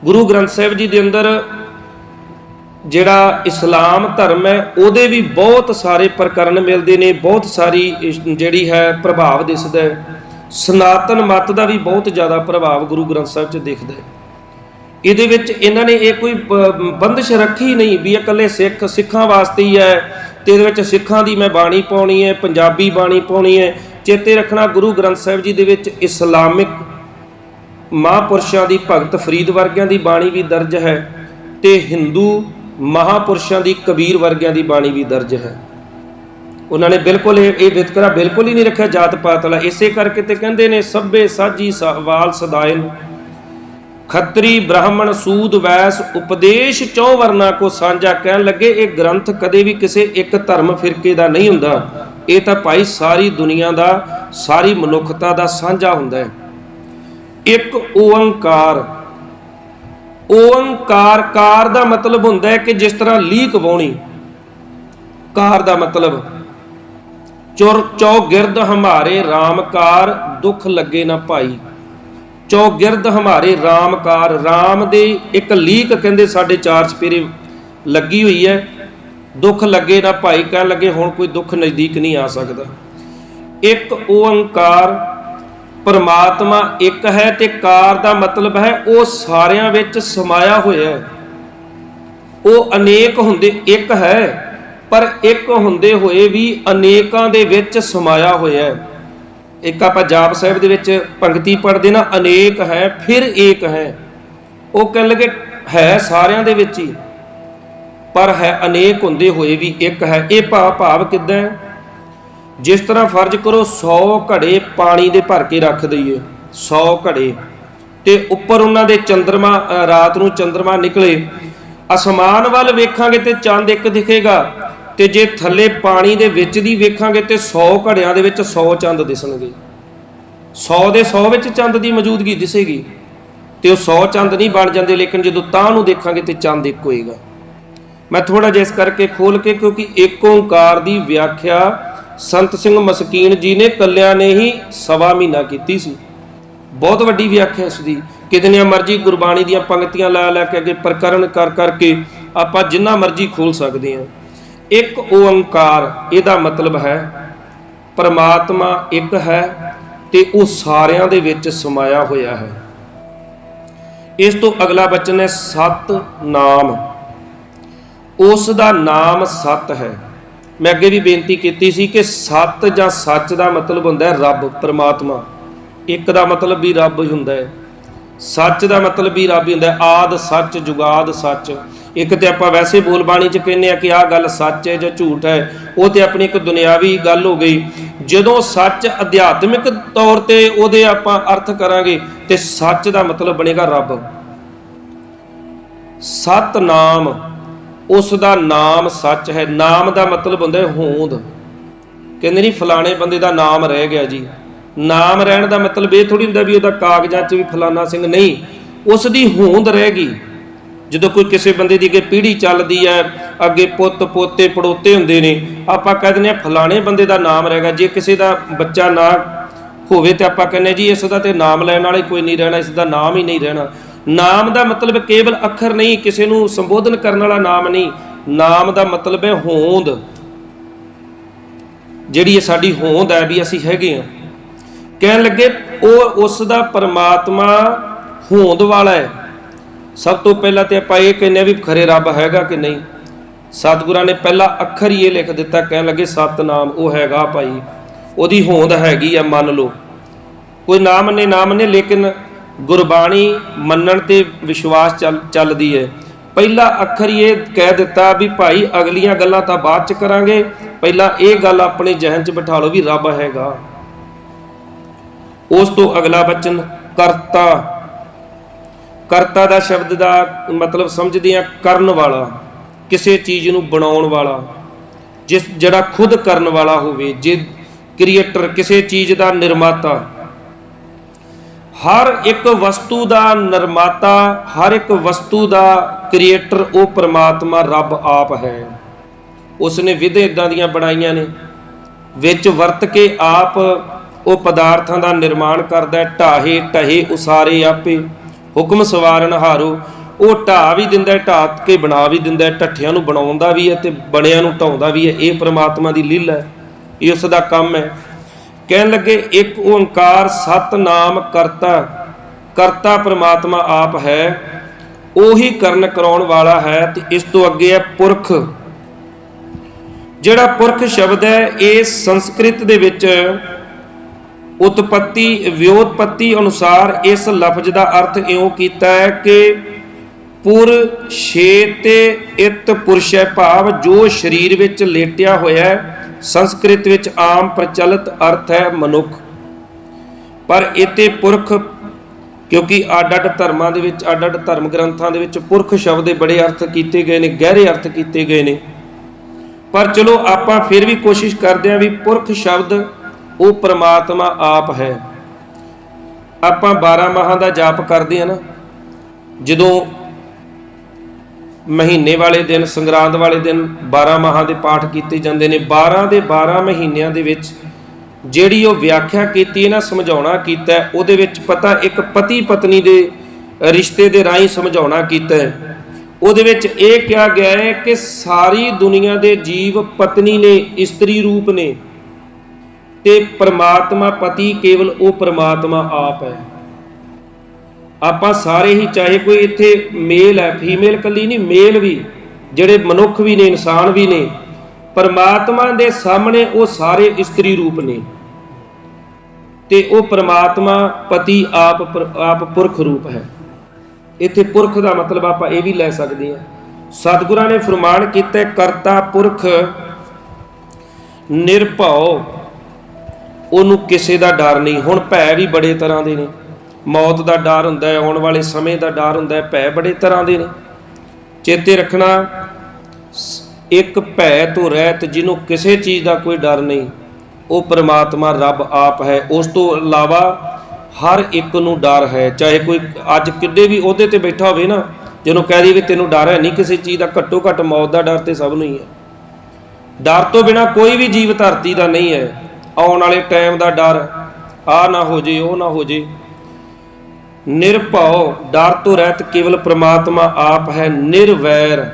ਗੁਰੂ ਗ੍ਰੰਥ ਸਾਹਿਬ ਜੀ ਦੇ ਅੰਦਰ ਜਿਹੜਾ ਇਸਲਾਮ ਧਰਮ ਹੈ, ਉਹਦੇ ਵੀ ਬਹੁਤ ਸਾਰੇ ਪ੍ਰਕਰਨ ਮਿਲਦੇ ਨੇ, ਬਹੁਤ ਸਾਰੀ ਜਿਹੜੀ ਹੈ ਪ੍ਰਭਾਵ ਦਿਸਦਾ ਹੈ। ਸਨਾਤਨ ਮਤ ਦਾ ਵੀ ਬਹੁਤ ਜ਼ਿਆਦਾ ਪ੍ਰਭਾਵ ਗੁਰੂ ਗ੍ਰੰਥ ਸਾਹਿਬ 'ਚ ਦਿਖਦਾ ਹੈ। ਇਹਦੇ ਵਿੱਚ ਇਹਨਾਂ ਨੇ ਇਹ ਕੋਈ ਬ- ਬੰਦਸ਼ ਰੱਖੀ ਨਹੀਂ ਵੀ ਇਹ ਇਕੱਲੇ ਸਿੱਖ, ਸਿੱਖਾਂ ਵਾਸਤੇ ਹੀ ਹੈ। ਤੇ ਇਹਦੇ ਵਿੱਚ ਸਿੱਖਾਂ ਦੀ ਮੈਂ ਬਾਣੀ ਪਾਉਣੀ ਹੈ, ਪੰਜਾਬੀ ਬਾਣੀ ਪਾਉਣੀ ਹੈ। ਚੇਤੇ ਰੱਖਣਾ ਗੁਰੂ ਗ੍ਰੰਥ ਸਾਹਿਬ ਜੀ ਦੇ ਵਿੱਚ ਇਸਲਾਮਿਕ ਮਹਾਪੁਰਸ਼ਾਂ ਦੀ ਭਗਤ ਫਰੀਦ ਵਰਗਿਆਂ ਦੀ ਬਾਣੀ ਵੀ ਦਰਜ ਹੈ ਤੇ ਹਿੰਦੂ ਮਹਾਪੁਰਸ਼ਾਂ ਦੀ ਕਬੀਰ ਵਰਗਿਆਂ ਦੀ ਬਾਣੀ ਵੀ ਦਰਜ ਹੈ। ਉਹਨਾਂ ਨੇ ਬਿਲਕੁਲ ਇਹ ਵਿਤਕਰਾ ਬਿਲਕੁਲ ਹੀ ਨਹੀਂ ਰੱਖਿਆ, ਜਾਤ ਪਾਤ ਵਾਲਾ। ਇਸੇ ਕਰਕੇ ਤੇ ਕਹਿੰਦੇ ਨੇ, ਸਭੇ ਸਾਜੀ ਸਵਾਲ ਸਦਾਇਨ ਖੱਤਰੀ ਬ੍ਰਾਹਮਣ ਸੂਦ ਵੈਸ ਉਪਦੇਸ਼ ਚੌ ਵਰਨਾ ਕੋ ਸਾਂਝਾ ਕਹਿਣ ਲੱਗੇ, ਇਹ ਗ੍ਰੰਥ ਕਦੇ ਵੀ ਕਿਸੇ ਇੱਕ ਧਰਮ ਫਿਰਕੇ ਦਾ ਨਹੀਂ ਹੁੰਦਾ। ਇਹ ਤਾਂ ਭਾਈ ਸਾਰੀ ਦੁਨੀਆ ਦਾ, ਸਾਰੀ ਮਨੁੱਖਤਾ ਦਾ ਸਾਂਝਾ ਹੁੰਦਾ ਹੈ। ਇੱਕ ਓੰਕਾਰ ਓੰਕਾਰ ਕਾਰ ਦਾ ਮਤਲਬ ਹੁੰਦਾ ਹੈ ਕਿ ਜਿਸ ਤਰ੍ਹਾਂ ਲੀਕ ਵਾਉਣੀ। ਕਾਰ ਦਾ ਮਤਲਬ, ਚੁਰ, ਚੌਗਿਰਦ ਹਮਾਰੇ ਰਾਮਕਾਰ ਦੁੱਖ ਲੱਗੇ ਨਾ ਭਾਈ। ਚੌਗਿਰਦ ਹਮਾਰੇ ਰਾਮਕਾਰ ਰਾਮ ਦੇ ਇੱਕ ਲੀਕ ਕਹਿੰਦੇ ਸਾਡੇ ਚਾਰ ਸਪੇਰੇ ਲੱਗੀ ਹੋਈ ਹੈ। ਦੁੱਖ ਲੱਗੇ ਨਾ ਭਾਈ, ਕਹਿਣ ਲੱਗੇ ਹੁਣ ਕੋਈ ਦੁੱਖ ਨਜ਼ਦੀਕ ਨਹੀਂ ਆ ਸਕਦਾ। ਇੱਕ ਓੰਕਾਰ ਪਰਮਾਤਮਾ ਇੱਕ ਹੈ ਤੇ ਕਾਰ ਦਾ ਮਤਲਬ ਹੈ ਉਹ ਸਾਰਿਆਂ ਵਿੱਚ ਸਮਾਇਆ ਹੋਇਆ ਹੈ। ਉਹ ਅਨੇਕ ਹੁੰਦੇ ਇੱਕ ਹੈ, ਪਰ ਇੱਕ ਹੁੰਦੇ ਹੋਏ ਵੀ ਅਨੇਕਾਂ ਦੇ ਵਿੱਚ ਸਮਾਇਆ ਹੋਇਆ ਹੈ। ਇੱਕ ਆਪਾਂ ਜਾਪ ਸਾਹਿਬ ਦੇ ਵਿੱਚ ਪੰਕਤੀ ਪੜ੍ਹਦੇ ਨਾ, ਅਨੇਕ ਹੈ, ਫਿਰ ਏਕ ਹੈ। ਉਹ ਕਹਿਣ ਲੱਗੇ ਹੈ ਸਾਰਿਆਂ ਦੇ ਵਿੱਚ ਹੀ, ਪਰ ਹੈ ਅਨੇਕ ਹੁੰਦੇ ਹੋਏ ਵੀ ਇੱਕ ਹੈ। ਇਹ ਭਾਵ ਭਾਵ ਕਿੱਦਾਂ ਹੈ? ਜਿਸ ਤਰ੍ਹਾਂ ਫਰਜ਼ ਕਰੋ 100 ਘੜੇ ਪਾਣੀ ਦੇ ਭਰ ਕੇ ਰੱਖ ਦਈਏ 100 ਘੜੇ। ਤੇ ਉੱਪਰ ਉਹਨਾਂ ਦੇ ਚੰ드ਰਮਾ ਅ, ਰਾਤ ਨੂੰ ਚੰ드ਰਮਾ ਨਿਕਲੇ। ਅਸਮਾਨ ਵੱਲ ਵੇਖਾਂਗੇ ਤੇ ਚੰਦ ਇੱਕ ਦਿਖੇਗਾ। ਤੇ ਜੇ ਥੱਲੇ ਪਾਣੀ ਦੇ ਵਿੱਚ ਦੀ ਵੇਖਾਂਗੇ ਤੇ 100 ਘੜਿਆਂ ਦੇ ਵਿੱਚ 100 ਚੰਦ ਦਿਸਣਗੇ। 100 ਦੇ 100 ਵਿੱਚ ਚੰਦ ਦੀ ਮੌਜੂਦਗੀ ਦਿਸੇਗੀ। ਤੇ ਉਹ 100 ਚੰਦ ਨਹੀਂ ਬਣ ਜਾਂਦੇ ਲੇਕਿਨ ਜਦੋਂ ਤਾਂ ਨੂੰ ਦੇਖਾਂਗੇ ਤੇ ਚੰਦ ਇੱਕ ਹੋਏਗਾ। ਮੈਂ ਥੋੜਾ ਜਿਹਾ ਇਸ ਕਰਕੇ ਖੋਲ ਕੇ ਕਿਉਂਕਿ ਏਕ ਓੰਕਾਰ ਦੀ ਵਿਆਖਿਆ ਸੰਤ ਸਿੰਘ ਮਸਕੀਨ ਜੀ ਨੇ ਕੱਲਿਆਂ ਨੇ ਹੀ ਸਵਾ ਮਹੀਨਾ ਕੀਤੀ ਸੀ। ਬਹੁਤ ਵੱਡੀ ਵਿਆਖਿਆ ਇਸ ਦੀ ਕਿਤਨੀਆਂ ਮਰਜ਼ੀ ਗੁਰਬਾਣੀ ਦੀਆਂ ਪੰਕਤੀਆਂ ਲਾ ਲੈ ਕੇ ਅੱਗੇ ਪ੍ਰਕਰਨ ਕਰ ਕਰਕੇ ਆਪਾਂ ਜਿੰਨਾ ਮਰਜ਼ੀ ਖੋਲ ਸਕਦੇ ਹਾਂ। ਇੱਕ ਓੰਕਾਰ, ਇਹਦਾ ਮਤਲਬ ਹੈ ਪਰਮਾਤਮਾ ਇੱਕ ਹੈ ਤੇ ਉਹ ਸਾਰਿਆਂ ਦੇ ਵਿੱਚ ਸਮਾਇਆ ਹੋਇਆ ਹੈ। ਇਸ ਤੋਂ ਅਗਲਾ ਬਚਨ ਹੈ ਸਤ ਨਾਮ। ਉਸ ਦਾ ਨਾਮ ਸਤ ਹੈ। ਮੈਂ ਅੱਗੇ ਵੀ ਬੇਨਤੀ ਕੀਤੀ ਸੀ ਕਿ ਸੱਤ ਜਾਂ ਸੱਚ ਦਾ ਮਤਲਬ ਹੁੰਦਾ ਹੈ ਰੱਬ, ਪਰਮਾਤਮਾ। ਇੱਕ ਦਾ ਮਤਲਬ ਵੀ ਰੱਬ ਹੀ ਹੁੰਦਾ ਹੈ। ਸੱਚ ਦਾ ਮਤਲਬ ਵੀ ਰੱਬ ਹੀ ਹੁੰਦਾ ਹੈ। ਆਦ ਸੱਚ, ਜੁਗਾਦ ਸੱਚ। ਇੱਕ ਤੇ ਆਪਾਂ ਵੈਸੇ ਬੋਲ ਬਾਣੀ ਚ ਕਹਿੰਦੇ ਆ ਕਿ ਆਹ ਗੱਲ ਸੱਚ ਹੈ ਜਾਂ ਝੂਠ ਹੈ, ਉਹ ਤੇ ਆਪਣੀ ਇੱਕ ਦੁਨਿਆਵੀ ਗੱਲ ਹੋ ਗਈ। ਜਦੋਂ ਸੱਚ ਅਧਿਆਤਮਿਕ ਤੌਰ ਤੇ ਉਹਦੇ ਆਪਾਂ ਅਰਥ ਕਰਾਂਗੇ, ਤੇ ਸੱਚ ਦਾ ਮਤਲਬ ਬਣੇਗਾ ਰੱਬ। ਸਤ ਨਾਮ ਉਸ ਦਾ ਨਾਮ ਸੱਚ ਹੈ। ਨਾਮ ਦਾ ਮਤਲਬ ਹੁੰਦਾ ਹੈ ਹੋਂਦ। ਕਹਿੰਦੇ ਨਹੀਂ ਫਲਾਣੇ ਬੰਦੇ ਦਾ ਨਾਮ ਰਹਿ ਗਿਆ ਜੀ। ਨਾਮ ਰਹਿਣ ਦਾ ਮਤਲਬ ਇਹ ਥੋੜੀ ਹੁੰਦਾ ਵੀ ਉਹਦਾ ਕਾਗਜ਼ਾਂ 'ਚ ਵੀ ਫਲਾਣਾ ਸਿੰਘ ਨਹੀਂ। ਉਸ ਦੀ ਹੋਂਦ ਰਹਿ ਗਈ। ਜਦੋਂ ਕੋਈ ਕਿਸੇ ਬੰਦੇ ਦੀ ਅੱਗੇ ਪੀੜ੍ਹੀ ਚੱਲਦੀ ਹੈ, ਅੱਗੇ ਪੁੱਤ, ਪੋਤੇ, ਪੜੋਤੇ ਹੁੰਦੇ ਨੇ, ਆਪਾਂ ਕਹਿ ਦਿੰਦੇ ਆ ਫਲਾਣੇ ਬੰਦੇ ਦਾ ਨਾਮ ਰਹਿ ਗਿਆ। ਜੇ ਕਿਸੇ ਦਾ ਬੱਚਾ ਨਾ ਹੋਵੇ ਤੇ ਆਪਾਂ ਕਹਿੰਦੇ ਜੀ ਇਸ ਦਾ ਤੇ ਨਾਮ ਲੈਣ ਵਾਲੇ ਕੋਈ ਨਹੀਂ ਰਹਿਣਾ, ਇਸ ਦਾ ਨਾਮ ਹੀ ਨਹੀਂ ਰਹਿਣਾ। ਨਾਮ ਦਾ ਮਤਲਬ ਕੇਵਲ ਅੱਖਰ ਨਹੀਂ, ਕਿਸੇ ਨੂੰ ਸੰਬੋਧਨ ਕਰਨ ਵਾਲਾ ਨਾਮ ਨਹੀਂ। ਨਾਮ ਦਾ ਮਤਲਬ ਹੈ ਹੋਂਦ। ਜਿਹੜੀ ਇਹ ਸਾਡੀ ਹੋਂਦ ਹੈ ਵੀ ਅਸੀਂ ਹੈਗੇ ਆ ਕਹਿਣ ਲੱਗੇ, ਉਹ ਉਸ ਦਾ ਪਰਮਾਤਮਾ ਹੋਂਦ ਵਾਲਾ ਹੈ। ਸਭ ਤੋਂ ਪਹਿਲਾਂ ਤੇ ਆਪਾਂ ਇਹ ਕਹਿੰਦੇ ਆ ਵੀ ਖਰੇ ਰੱਬ ਹੈਗਾ ਕਿ ਨਹੀਂ। ਸਤਿਗੁਰਾਂ ਨੇ ਪਹਿਲਾ ਅੱਖਰ ਹੀ ਇਹ ਲਿਖ ਦਿੱਤਾ, ਕਹਿਣ ਲੱਗੇ, ਸਤਨਾਮ, ਉਹ ਹੈਗਾ ਭਾਈ। ਉਹਦੀ ਹੋਂਦ ਹੈਗੀ ਆ, ਮੰਨ ਲਓ। ਕੋਈ ਨਾਮ ਨੇ ਨਾਮ ਨੇ, ਲੇਕਿਨ ਗੁਰਬਾਣੀ ਮੰਨਣ ਤੇ ਵਿਸ਼ਵਾਸ ਚੱਲ ਚੱਲਦੀ ਹੈ ਪਹਿਲਾ ਅੱਖਰ ਇਹ ਕਹਿ ਦਿੱਤਾ ਵੀ ਭਾਈ ਅਗਲੀਆਂ ਗੱਲਾਂ ਤਾਂ ਬਾਅਦ ਚ ਕਰਾਂਗੇ। ਪਹਿਲਾਂ ਇਹ ਗੱਲ ਆਪਣੇ ਜ਼ਿਹਨ 'ਚ ਬਿਠਾ ਲਓ ਵੀ ਰੱਬ ਹੈਗਾ। ਉਸ ਤੋਂ ਅਗਲਾ ਬਚਨ, ਕਰਤਾ। ਕਰਤਾ ਦਾ ਸ਼ਬਦ ਦਾ ਮਤਲਬ ਸਮਝਦੇ ਆ ਕਰਨ ਵਾਲਾ, ਕਿਸੇ ਚੀਜ਼ ਨੂੰ ਬਣਾਉਣ ਵਾਲਾ। ਜਿਸ ਜਿਹੜਾ ਖੁਦ ਕਰਨ ਵਾਲਾ ਹੋਵੇ, ਜੇ ਕ੍ਰੀਏਟਰ ਕਿਸੇ ਚੀਜ਼ ਦਾ ਨਿਰਮਾਤਾ ਹਰ ਇੱਕ ਵਸਤੂ ਦਾ ਨਿਰਮਾਤਾ, ਹਰ ਇੱਕ ਵਸਤੂ ਦਾ ਕ੍ਰੀਏਟਰ, ਉਹ ਪ੍ਰਮਾਤਮਾ ਰੱਬ ਆਪ ਹੈ। ਉਸ ਨੇ ਵਿਧੇ ਇਦਾਂ ਦੀਆਂ ਬਣਾਈਆਂ ਨੇ, ਵਿੱਚ ਵਰਤ ਕੇ ਆਪ ਉਹ ਪਦਾਰਥਾਂ ਦਾ ਨਿਰਮਾਣ ਕਰਦਾ ਹੈ, ਢਾਹੇ ਟਹੇ ਉਸਾਰੇ ਆਪੇ, ਹੁਕਮ ਸਵਾਰਨ ਹਾਰੋ। ਉਹ ਢਾ ਵੀ ਦਿੰਦਾ ਹੈ ਢਾ ਕੇ ਬਣਾ ਵੀ ਦਿੰਦਾ ਹੈ, ਢੱਠਿਆਂ ਨੂੰ ਬਣਾਉਂਦਾ ਵੀ ਹੈ ਤੇ ਬਣਿਆਂ ਨੂੰ ਢਾਉਂਦਾ ਵੀ ਹੈ, ਇਹ ਪ੍ਰਮਾਤਮਾ ਦੀ ਲੀਲਾ ਹੈ। ਇਹ ਉਸ ਦਾ ਕੰਮ ਹੈ। ਕਹਿਣ ਲੱਗੇ, ਇੱਕ ਓੰਕਾਰ ਸਤਨਾਮ ਕਰਤਾ ਕਰਤਾ ਪ੍ਰਮਾਤਮਾ ਆਪ ਹੈ, ਉਹੀ ਕਰਨ ਕਰਾਉਣ ਵਾਲਾ ਹੈ ਤੇ ਇਸ ਤੋਂ ਅੱਗੇ ਹੈ ਪੁਰਖ। ਜਿਹੜਾ ਪੁਰਖ ਸ਼ਬਦ ਹੈ, ਇਹ ਸੰਸਕ੍ਰਿਤ ਦੇ ਵਿੱਚ ਉਤਪਤੀ, ਵਿਉਤਪਤੀ ਅਨੁਸਾਰ ਇਸ ਲਫ਼ਜ਼ ਦਾ ਅਰਥ ਇਉਂ ਕੀਤਾ ਹੈ ਕਿ ਪੁਰ ਛੇ ਤੇ ਇਤ ਪੁਰਸ਼ੈ ਭਾਵ ਜੋ ਸਰੀਰ ਵਿੱਚ ਲੇਟਿਆ ਹੋਇਆ ਹੈ ਸੰਸਕ੍ਰਿਤ ਵਿੱਚ ਆਮ ਪ੍ਰਚਲਿਤ ਅਰਥ ਹੈ ਮਨੁੱਖ। ਪਰ ਇਤੇ ਪੁਰਖ, ਕਿਉਂਕਿ ਅੱਡ-ਅੱਡ ਧਰਮਾਂ ਦੇ ਵਿੱਚ ਅੱਡ-ਅੱਡ ਧਰਮ ਗ੍ਰੰਥਾਂ ਦੇ ਵਿੱਚ ਪੁਰਖ ਸ਼ਬਦ ਦੇ ਬੜੇ ਅਰਥ ਕੀਤੇ ਗਏ ਨੇ, ਗਹਿਰੇ ਅਰਥ ਕੀਤੇ ਗਏ ਨੇ। ਪਰ ਚਲੋ ਆਪਾਂ ਫਿਰ ਵੀ ਕੋਸ਼ਿਸ਼ ਕਰਦੇ ਹਾਂ ਵੀ ਪੁਰਖ ਸ਼ਬਦ ਉਹ ਪ੍ਰਮਾਤਮਾ ਆਪ ਹੈ। ਆਪਾਂ 12 ਮਾਹਾਂ ਦਾ ਜਾਪ ਕਰਦੇ ਹਾਂ ਨਾ, ਜਦੋਂ ਮਹੀਨੇ ਵਾਲੇ ਦਿਨ, ਸੰਗਰਾਂਦ ਵਾਲੇ ਦਿਨ 12 ਮਾਹਾਂ ਦੇ ਪਾਠ ਕੀਤੇ ਜਾਂਦੇ ਨੇ। 12 ਦੇ 12 ਮਹੀਨਿਆਂ ਦੇ ਵਿੱਚ ਜਿਹੜੀ ਉਹ ਵਿਆਖਿਆ ਕੀਤੀ, ਇਹਨਾਂ ਸਮਝਾਉਣਾ ਕੀਤਾ, ਉਹਦੇ ਵਿੱਚ ਪਤਾ ਇੱਕ ਪਤੀ ਪਤਨੀ ਦੇ ਰਿਸ਼ਤੇ ਦੇ ਰਾਹੀਂ ਸਮਝਾਉਣਾ ਕੀਤਾ। ਉਹਦੇ ਵਿੱਚ ਇਹ ਕਿਹਾ ਗਿਆ ਹੈ ਕਿ ਸਾਰੀ ਦੁਨੀਆ ਦੇ ਜੀਵ ਪਤਨੀ ਨੇ, ਇਸਤਰੀ ਰੂਪ ਨੇ ਤੇ ਪਰਮਾਤਮਾ ਪਤੀ ਕੇਵਲ ਉਹ ਪਰਮਾਤਮਾ ਆਪ ਹੈ। ਆਪਾਂ ਸਾਰੇ ਹੀ ਚਾਹੇ ਕੋਈ ਇੱਥੇ ਮੇਲ ਹੈ ਫੀਮੇਲ ਕੱਲੀ ਨਹੀਂ ਮੇਲ ਵੀ, ਜਿਹੜੇ ਮਨੁੱਖ ਵੀ ਨੇ, ਇਨਸਾਨ ਵੀ ਨੇ, ਪਰਮਾਤਮਾ ਦੇ ਸਾਹਮਣੇ ਉਹ ਸਾਰੇ ਇਸਤਰੀ ਰੂਪ ਨੇ। ਤੇ ਉਹ ਪਰਮਾਤਮਾ ਪਤੀ ਆਪ ਆਪ ਪੁਰਖ ਰੂਪ ਹੈ। ਇੱਥੇ ਪੁਰਖ ਦਾ ਮਤਲਬ ਆਪਾਂ ਇਹ ਵੀ ਲੈ ਸਕਦੇ ਹਾਂ। ਸਤਿਗੁਰਾਂ ਨੇ ਫਰਮਾਨ ਕੀਤਾ, ਕਰਤਾ ਪੁਰਖ, ਨਿਰਭਉ, ਉਹਨੂੰ ਕਿਸੇ ਦਾ ਡਰ ਨਹੀਂ। ਹੁਣ ਭੈ ਵੀ ਬੜੇ ਤਰ੍ਹਾਂ ਦੇ ਨੇ। ਮੌਤ ਦਾ ਡਰ ਹੁੰਦਾ ਹੈ, ਆਉਣ ਵਾਲੇ ਸਮੇਂ ਦਾ ਡਰ ਹੁੰਦਾ ਹੈ, ਭੈ ਬੜੇ ਤਰ੍ਹਾਂ ਦੇ ਨੇ। ਚੇਤੇ ਰੱਖਣਾ, ਇੱਕ ਭੈ ਤੋਂ ਰਹਿਤ ਜਿਹਨੂੰ ਕਿਸੇ ਚੀਜ਼ ਦਾ ਕੋਈ ਡਰ ਨਹੀਂ, ਉਹ ਪ੍ਰਮਾਤਮਾ ਰੱਬ ਆਪ ਹੈ। ਉਸ ਤੋਂ ਇਲਾਵਾ ਹਰ ਇੱਕ ਨੂੰ ਡਰ ਹੈ, ਚਾਹੇ ਕੋਈ ਅੱਜ ਕਿੱਡੇ ਵੀ ਉਹਦੇ ਤੇ ਬੈਠਾ ਹੋਵੇ ਨਾ, ਜਿਹਨੂੰ ਕਹਿ ਦਈਏ ਵੀ ਤੈਨੂੰ ਡਰ ਹੈ ਨਹੀਂ ਕਿਸੇ ਚੀਜ਼ ਦਾ, ਘੱਟੋ ਘੱਟ ਮੌਤ ਦਾ ਡਰ ਤੇ ਸਭ ਨੂੰ ਹੀ ਹੈ। ਡਰ ਤੋਂ ਬਿਨਾ ਕੋਈ ਵੀ ਜੀਵ ਧਰਤੀ ਦਾ ਨਹੀਂ ਹੈ। ਆਉਣ ਵਾਲੇ ਟਾਈਮ ਦਾ ਡਰ ਆ ਨਾ ਹੋ ਜੇ, ਉਹ ਨਾ ਹੋ ਜੇ। ਨਿਰਭਉ, ਡਰ ਤੋਂ ਰਹਿਤ ਕੇਵਲ ਪ੍ਰਮਾਤਮਾ ਆਪ ਹੈ, ਨਿਰਵੈਰ।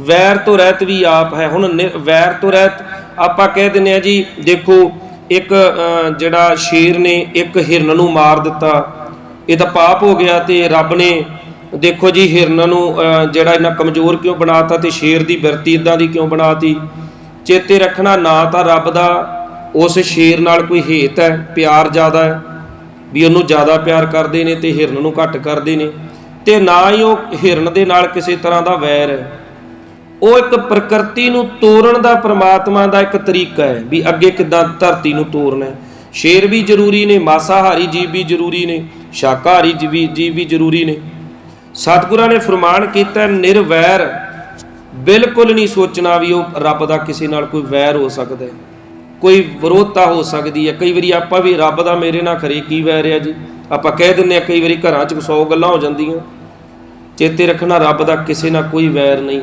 ਵੈਰ ਤੋਂ ਰਹਿਤ ਵੀ ਆਪ ਹੈ। ਹੁਣ ਨਿਰ- ਵੈਰ ਤੋਂ ਰਹਿਤ, ਆਪਾਂ ਕਹਿ ਦਿੰਨੇ ਆ ਜੀ, ਦੇਖੋ, ਇੱਕ ਜਿਹੜਾ ਸ਼ੇਰ ਨੇ ਇੱਕ ਹਿਰਨ ਨੂੰ ਮਾਰ ਦਿੱਤਾ। ਇਹ ਤਾਂ ਪਾਪ ਹੋ ਗਿਆ ਤੇ ਰੱਬ ਨੇ ਦੇਖੋ ਜੀ, ਹਿਰਨ ਨੂੰ ਜਿਹੜਾ ਇਹਨਾਂ ਕਮਜ਼ੋਰ ਕਿਉਂ ਬਣਾਤਾ ਤੇ ਸ਼ੇਰ ਦੀ ਬਿਰਤੀ ਇਦਾਂ ਦੀ ਕਿਉਂ ਬਣਾਤੀ? ਚੇਤੇ ਰੱਖਣਾ ਨਾ ਤਾਂ ਰੱਬ ਦਾ, ਉਸ ਸ਼ੇਰ ਨਾਲ ਕੋਈ ਹੇਤ ਹੈ, ਪਿਆਰ ਜ਼ਿਆਦਾ ਹੈ। ਵੀ ਉਹਨੂੰ ਜ਼ਿਆਦਾ ਪਿਆਰ ਕਰਦੇ ਨੇ ਤੇ ਹਿਰਨ ਨੂੰ ਘੱਟ ਕਰਦੇ ਨੇ ਤੇ ਨਾ ਹੀ ਉਹ ਹਿਰਨ ਦੇ ਨਾਲ ਕਿਸੇ ਤਰ੍ਹਾਂ ਦਾ ਵੈਰ ਹੈ। ਉਹ ਇੱਕ ਪ੍ਰਕਿਰਤੀ ਨੂੰ ਤੋੜਨ ਦਾ ਪ੍ਰਮਾਤਮਾ ਦਾ ਇੱਕ ਤਰੀਕਾ ਹੈ ਵੀ ਅੱਗੇ ਕਿੱਦਾਂ ਧਰਤੀ ਨੂੰ ਤੋੜਨਾ ਹੈ। ਸ਼ੇਰ ਵੀ ਜ਼ਰੂਰੀ ਨੇ, ਮਾਸਾਹਾਰੀ ਜੀਵ ਵੀ ਜ਼ਰੂਰੀ ਨੇ, ਸ਼ਾਕਾਹਾਰੀ ਜੀਵ ਵੀ ਜੀਵ ਵੀ ਜ਼ਰੂਰੀ ਨੇ। ਸਤਿਗੁਰਾਂ ਨੇ ਫਰਮਾਨ ਕੀਤਾ, ਨਿਰਵੈਰ ਬਿਲਕੁਲ ਨਹੀਂ ਸੋਚਣਾ ਵੀ ਉਹ ਰੱਬ ਦਾ ਕਿਸੇ ਨਾਲ ਕੋਈ ਵੈਰ ਹੋ ਸਕਦਾ ਹੈ। ਕੋਈ ਵਿਰੋਧਤਾ ਹੋ ਸਕਦੀ ਹੈ। ਕਈ ਵਾਰੀ ਆਪਾਂ ਵੀ ਰੱਬ ਦਾ ਮੇਰੇ ਨਾਲ ਖਰੇ ਕੀ ਵੈਰ ਹੈ ਜੀ। ਆਪਾਂ ਕਹਿ ਦਿੰਦੇ ਆ ਕਈ ਵਾਰੀ ਘਰਾਂ 'ਚ 100 ਗੱਲਾਂ ਹੋ ਜਾਂਦੀਆਂ। ਚੇਤੇ ਰੱਖਣਾ ਰੱਬ ਦਾ ਕਿਸੇ ਨਾਲ ਕੋਈ ਵੈਰ ਨਹੀਂ।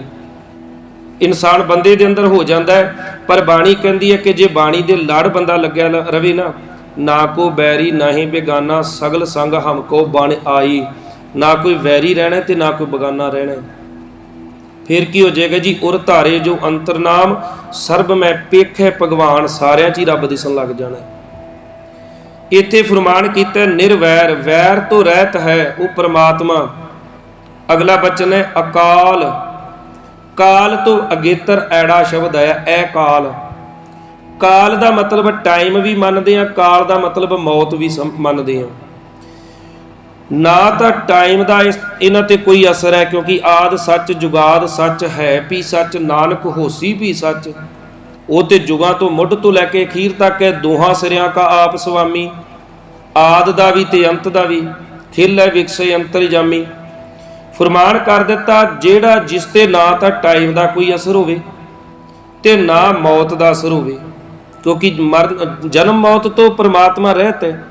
ਇਨਸਾਨ ਬੰਦੇ ਦੇ ਅੰਦਰ ਹੋ ਜਾਂਦਾ ਹੈ, ਪਰ ਬਾਣੀ ਕਹਿੰਦੀ ਹੈ ਕਿ ਜੇ ਬਾਣੀ ਦੇ ਲੜ ਬੰਦਾ ਲੱਗਿਆ ਰਵੇ ਨਾ ਨਾ ਕੋ ਬੈਰੀ ਨਾਹੀ ਬੇਗਾਨਾ, ਸਗਲ ਸੰਗ ਹਮਕੋ ਬਣ ਆਈ। ਨਾ ਕੋਈ ਵੈਰੀ ਰਹਿਣਾ ਤੇ ਨਾ ਕੋਈ ਬਗਾਨਾ ਰਹਿਣਾ। ਫਿਰ ਕੀ ਹੋ ਜਾਏਗਾ ਜੀ? ਉਰ ਧਾਰੇ ਜੋ ਅੰਤਰਨਾਮ, ਸਰਬ ਮੈਂ ਪੇਖੇ ਭਗਵਾਨ, ਸਾਰਿਆਂ 'ਚ ਹੀ ਰੱਬ ਦਿਸਣ ਲੱਗ ਜਾਣਾ। ਇੱਥੇ ਫਰਮਾਨ ਕੀਤਾ ਨਿਰਵੈਰ, ਵੈਰ ਤੋਂ ਰਹਿਤ ਹੈ ਉਹ ਪ੍ਰਮਾਤਮਾ। ਅਗਲਾ ਬਚਨ ਹੈ, ਅਕਾਲ। ਕਾਲ ਤੋਂ ਅਗੇਤਰ ਐੜਾ ਸ਼ਬਦ ਆਇਆ ਐ ਕਾਲ। ਕਾਲ ਦਾ ਮਤਲਬ ਟਾਈਮ ਵੀ ਮੰਨਦੇ ਆ ਕਾਲ ਦਾ ਮਤਲਬ ਮੌਤ ਵੀ ਸਮ- ਮੰਨਦੇ ਆ ਨਾ ਤਾਂ ਟਾਈਮ ਦਾ ਇਹਨਾਂ ਤੇ ਕੋਈ ਅਸਰ ਹੈ, ਕਿਉਂਕਿ ਆਦ ਸੱਚ, ਜੁਗਾਦ ਸੱਚ ਹੈ, ਵੀ ਸੱਚ ਨਾਨਕ ਹੋਸੀ ਵੀ ਸੱਚ। ਉਹ ਤੇ ਜੁਗਾਂ ਤੋਂ ਮੁੱਢ ਤੋਂ ਲੈ ਕੇ ਅਖੀਰ ਤੱਕ ਹੈ, ਦੋਹਾਂ ਸਿਰਿਆਂ ਕਾ ਆਪ ਸੁਆਮੀ ਆਦ ਦਾ ਵੀ ਤੇ ਅੰਤ ਦਾ ਵੀ, ਖਿਲ ਹੈ, ਵਿਕਸੇ ਅੰਤਰਜਾਮੀ ਫਰਮਾਨ ਕਰ ਦਿੱਤਾ, ਜਿਹੜਾ ਜਿਸ ਤੇ ਨਾ ਤਾਂ ਟਾਈਮ ਦਾ ਕੋਈ ਅਸਰ ਹੋਵੇ ਤੇ ਨਾ ਮੌਤ ਦਾ ਅਸਰ ਹੋਵੇ, ਕਿਉਂਕਿ ਮਰਨ ਜਨਮ ਮੌਤ ਤੋਂ ਪਰਮਾਤਮਾ ਰਹਿਤ ਹੈ।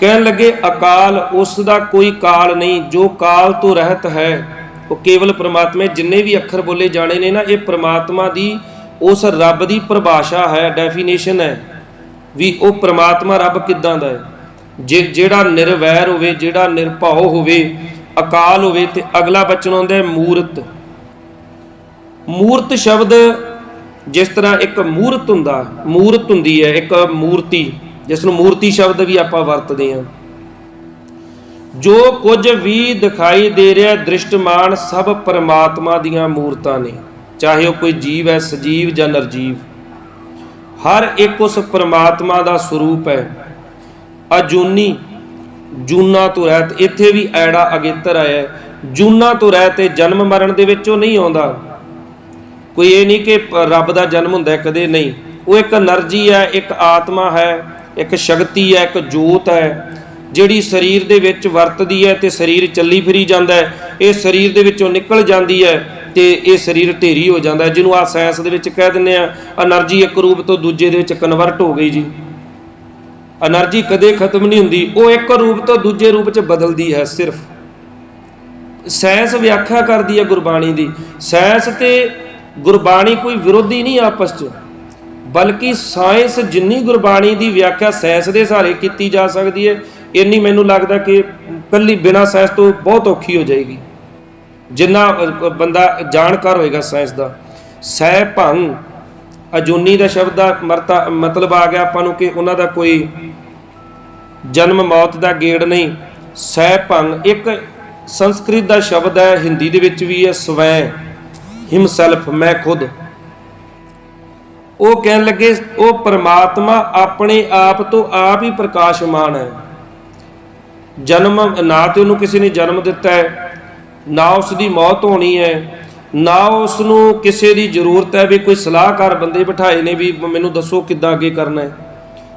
ਕਹਿਣ ਲੱਗੇ, ਅਕਾਲ ਉਸ ਦਾ ਕੋਈ ਕਾਲ ਨਹੀਂ, ਜੋ ਕਾਲ ਤੋਂ ਰਹਿਤ ਹੈ। ਉਹ ਕੇਵਲ ਪ੍ਰਮਾਤਮਾ ਜਿੰਨੇ ਵੀ ਅੱਖਰ ਬੋਲੇ ਜਾਣੇ ਨੇ ਨਾ, ਇਹ ਪ੍ਰਮਾਤਮਾ ਦੀ ਉਸ ਰੱਬ ਦੀ ਪਰਿਭਾਸ਼ਾ ਹੈ ਡੈਫੀਨੇਸ਼ਨ ਹੈ। ਵੀ ਉਹ ਪ੍ਰਮਾਤਮਾ ਰੱਬ ਕਿੱਦਾਂ ਦਾ ਹੈ? ਜੇ ਜਿਹੜਾ ਨਿਰਵੈਰ ਹੋਵੇ, ਜਿਹੜਾ ਨਿਰਭਾਉ ਹੋਵੇ, ਅਕਾਲ ਹੋਵੇ ਤੇ ਅਗਲਾ ਬਚਨ ਆਉਂਦਾ ਹੈ ਮੂਰਤ। ਮੂਰਤ ਸ਼ਬਦ ਜਿਸ ਤਰ੍ਹਾਂ ਇੱਕ ਮੂਰਤ ਹੁੰਦਾ, ਮੂਰਤ ਹੁੰਦੀ ਹੈ, ਇੱਕ ਮੂਰਤੀ। ਜਿਸ ਨੂੰ ਮੂਰਤੀ ਸ਼ਬਦ ਵੀ ਆਪਾਂ ਵਰਤਦੇ ਹਾਂ। ਜੋ ਕੁਝ ਵੀ ਦਿਖਾਈ ਦੇ ਰਿਹਾ ਦ੍ਰਿਸ਼ਟਮਾਨ ਸਭ ਪਰਮਾਤਮਾ ਦੀਆਂ ਮੂਰਤਾਂ ਨੇ, ਚਾਹੇ ਉਹ ਕੋਈ ਜੀਵ ਹੈ, ਸਜੀਵ ਜਾਂ ਨਿਰਜੀਵ। ਹਰ ਇੱਕ ਉਸ ਪਰਮਾਤਮਾ ਦਾ ਸਰੂਪ ਹੈ। ਅਜੂਨੀ ਜੂਨਾ ਤੋਂ ਰਹਿਤ, ਇੱਥੇ ਵੀ ਐੜਾ ਅਗੇਤਰ ਆਇਆ ਜੂਨਾ ਤੋਂ ਰਹਿਤ ਇਹ ਜਨਮ ਮਰਨ ਦੇ ਵਿੱਚ ਉਹ ਨਹੀਂ ਆਉਂਦਾ। ਕੋਈ ਇਹ ਨਹੀਂ ਕਿ ਰੱਬ ਦਾ ਜਨਮ ਹੁੰਦਾ ਕਦੇ ਨਹੀਂ। ਉਹ ਇੱਕ એનર્ਜੀ ਹੈ, ਇੱਕ ਆਤਮਾ ਹੈ ਇੱਕ ਸ਼ਕਤੀ ਹੈ, ਇੱਕ ਜੋਤ ਹੈ, ਜਿਹੜੀ ਸਰੀਰ ਦੇ ਵਿੱਚ ਵਰਤਦੀ ਹੈ ਤੇ ਸਰੀਰ ਚੱਲੀ ਫਿਰੀ ਜਾਂਦਾ ਹੈ। ਇਹ ਸਰੀਰ ਦੇ ਵਿੱਚੋਂ ਨਿਕਲ ਜਾਂਦੀ ਹੈ ਤੇ ਇਹ ਸਰੀਰ ਢੇਰੀ ਹੋ ਜਾਂਦਾ ਹੈ, ਜਿਹਨੂੰ ਆ ਸਾਇੰਸ ਦੇ ਵਿੱਚ ਕਹਿ ਦਿੰਦੇ ਆ એનર્ਜੀ ਇੱਕ ਰੂਪ ਤੋਂ ਦੂਜੇ ਦੇ ਵਿੱਚ ਕਨਵਰਟ ਹੋ ਗਈ ਜੀ। એનર્ਜੀ ਕਦੇ ਖਤਮ ਨਹੀਂ ਹੁੰਦੀ, ਉਹ ਇੱਕ ਰੂਪ ਤੋਂ ਦੂਜੇ ਰੂਪ 'ਚ ਬਦਲਦੀ ਹੈ ਸਿਰਫ। ਸਾਇੰਸ ਵਿਆਖਿਆ ਕਰਦੀ ਹੈ ਗੁਰਬਾਣੀ ਦੀ। ਸਾਇੰਸ ਤੇ ਗੁਰਬਾਣੀ ਕੋਈ ਵਿਰੋਧੀ ਨਹੀਂ ਆਪਸ 'ਚ। ਬਲਕਿ ਸਾਇੰਸ ਜਿੰਨੀ ਗੁਰਬਾਣੀ ਦੀ ਵਿਆਖਿਆ ਸਾਇੰਸ ਦੇ ਸਹਾਰੇ ਕੀਤੀ ਜਾ ਸਕਦੀ ਹੈ, ਇੰਨੀ ਮੈਨੂੰ ਲੱਗਦਾ ਕਿ ਕੱਲੀ ਬਿਨਾ ਸਾਇੰਸ ਤੋਂ ਬਹੁਤ ਔਖੀ ਹੋ ਜਾਏਗੀ। ਜਿੰਨਾ ਬੰਦਾ ਜਾਣਕਾਰ ਹੋਏਗਾ ਸਾਇੰਸ ਦਾ। ਸਹਿ ਭੰਗ ਅਜੂਨੀ ਦਾ ਸ਼ਬਦ ਦਾ ਮਰਤਾ, ਮਤਲਬ ਆ ਗਿਆ ਆਪਾਂ ਨੂੰ ਕਿ ਉਹਨਾਂ ਦਾ ਕੋਈ ਜਨਮ ਮੌਤ ਦਾ ਗੇੜ ਨਹੀਂ। ਸਹਿ ਭੰਗ ਇੱਕ ਸੰਸਕ੍ਰਿਤ ਦਾ ਸ਼ਬਦ ਹੈ, ਹਿੰਦੀ ਦੇ ਵਿੱਚ ਵੀ ਹੈ, ਸਵੈ, ਹਿਮਸੈਲਫ, ਮੈਂ ਖੁਦ। ਉਹ ਕਹਿਣ ਲੱਗੇ, ਉਹ ਪਰਮਾਤਮਾ ਆਪਣੇ ਆਪ ਤੋਂ ਆਪ ਹੀ ਪ੍ਰਕਾਸ਼ਮਾਨ ਹੈ। ਜਨਮ, ਨਾ ਤੇ ਉਹਨੂੰ ਕਿਸੇ ਨੇ ਜਨਮ ਦਿੱਤਾ ਹੈ, ਨਾ ਉਸ ਦੀ ਮੌਤ ਹੋਣੀ ਹੈ, ਨਾ ਉਸ ਨੂੰ ਕਿਸੇ ਦੀ ਜ਼ਰੂਰਤ ਹੈ ਵੀ ਕੋਈ ਸਲਾਹਕਾਰ ਬੰਦੇ ਬਿਠਾਏ ਨੇ ਵੀ ਮੈਨੂੰ ਦੱਸੋ ਕਿੱਦਾਂ ਅੱਗੇ ਕਰਨਾ ਹੈ।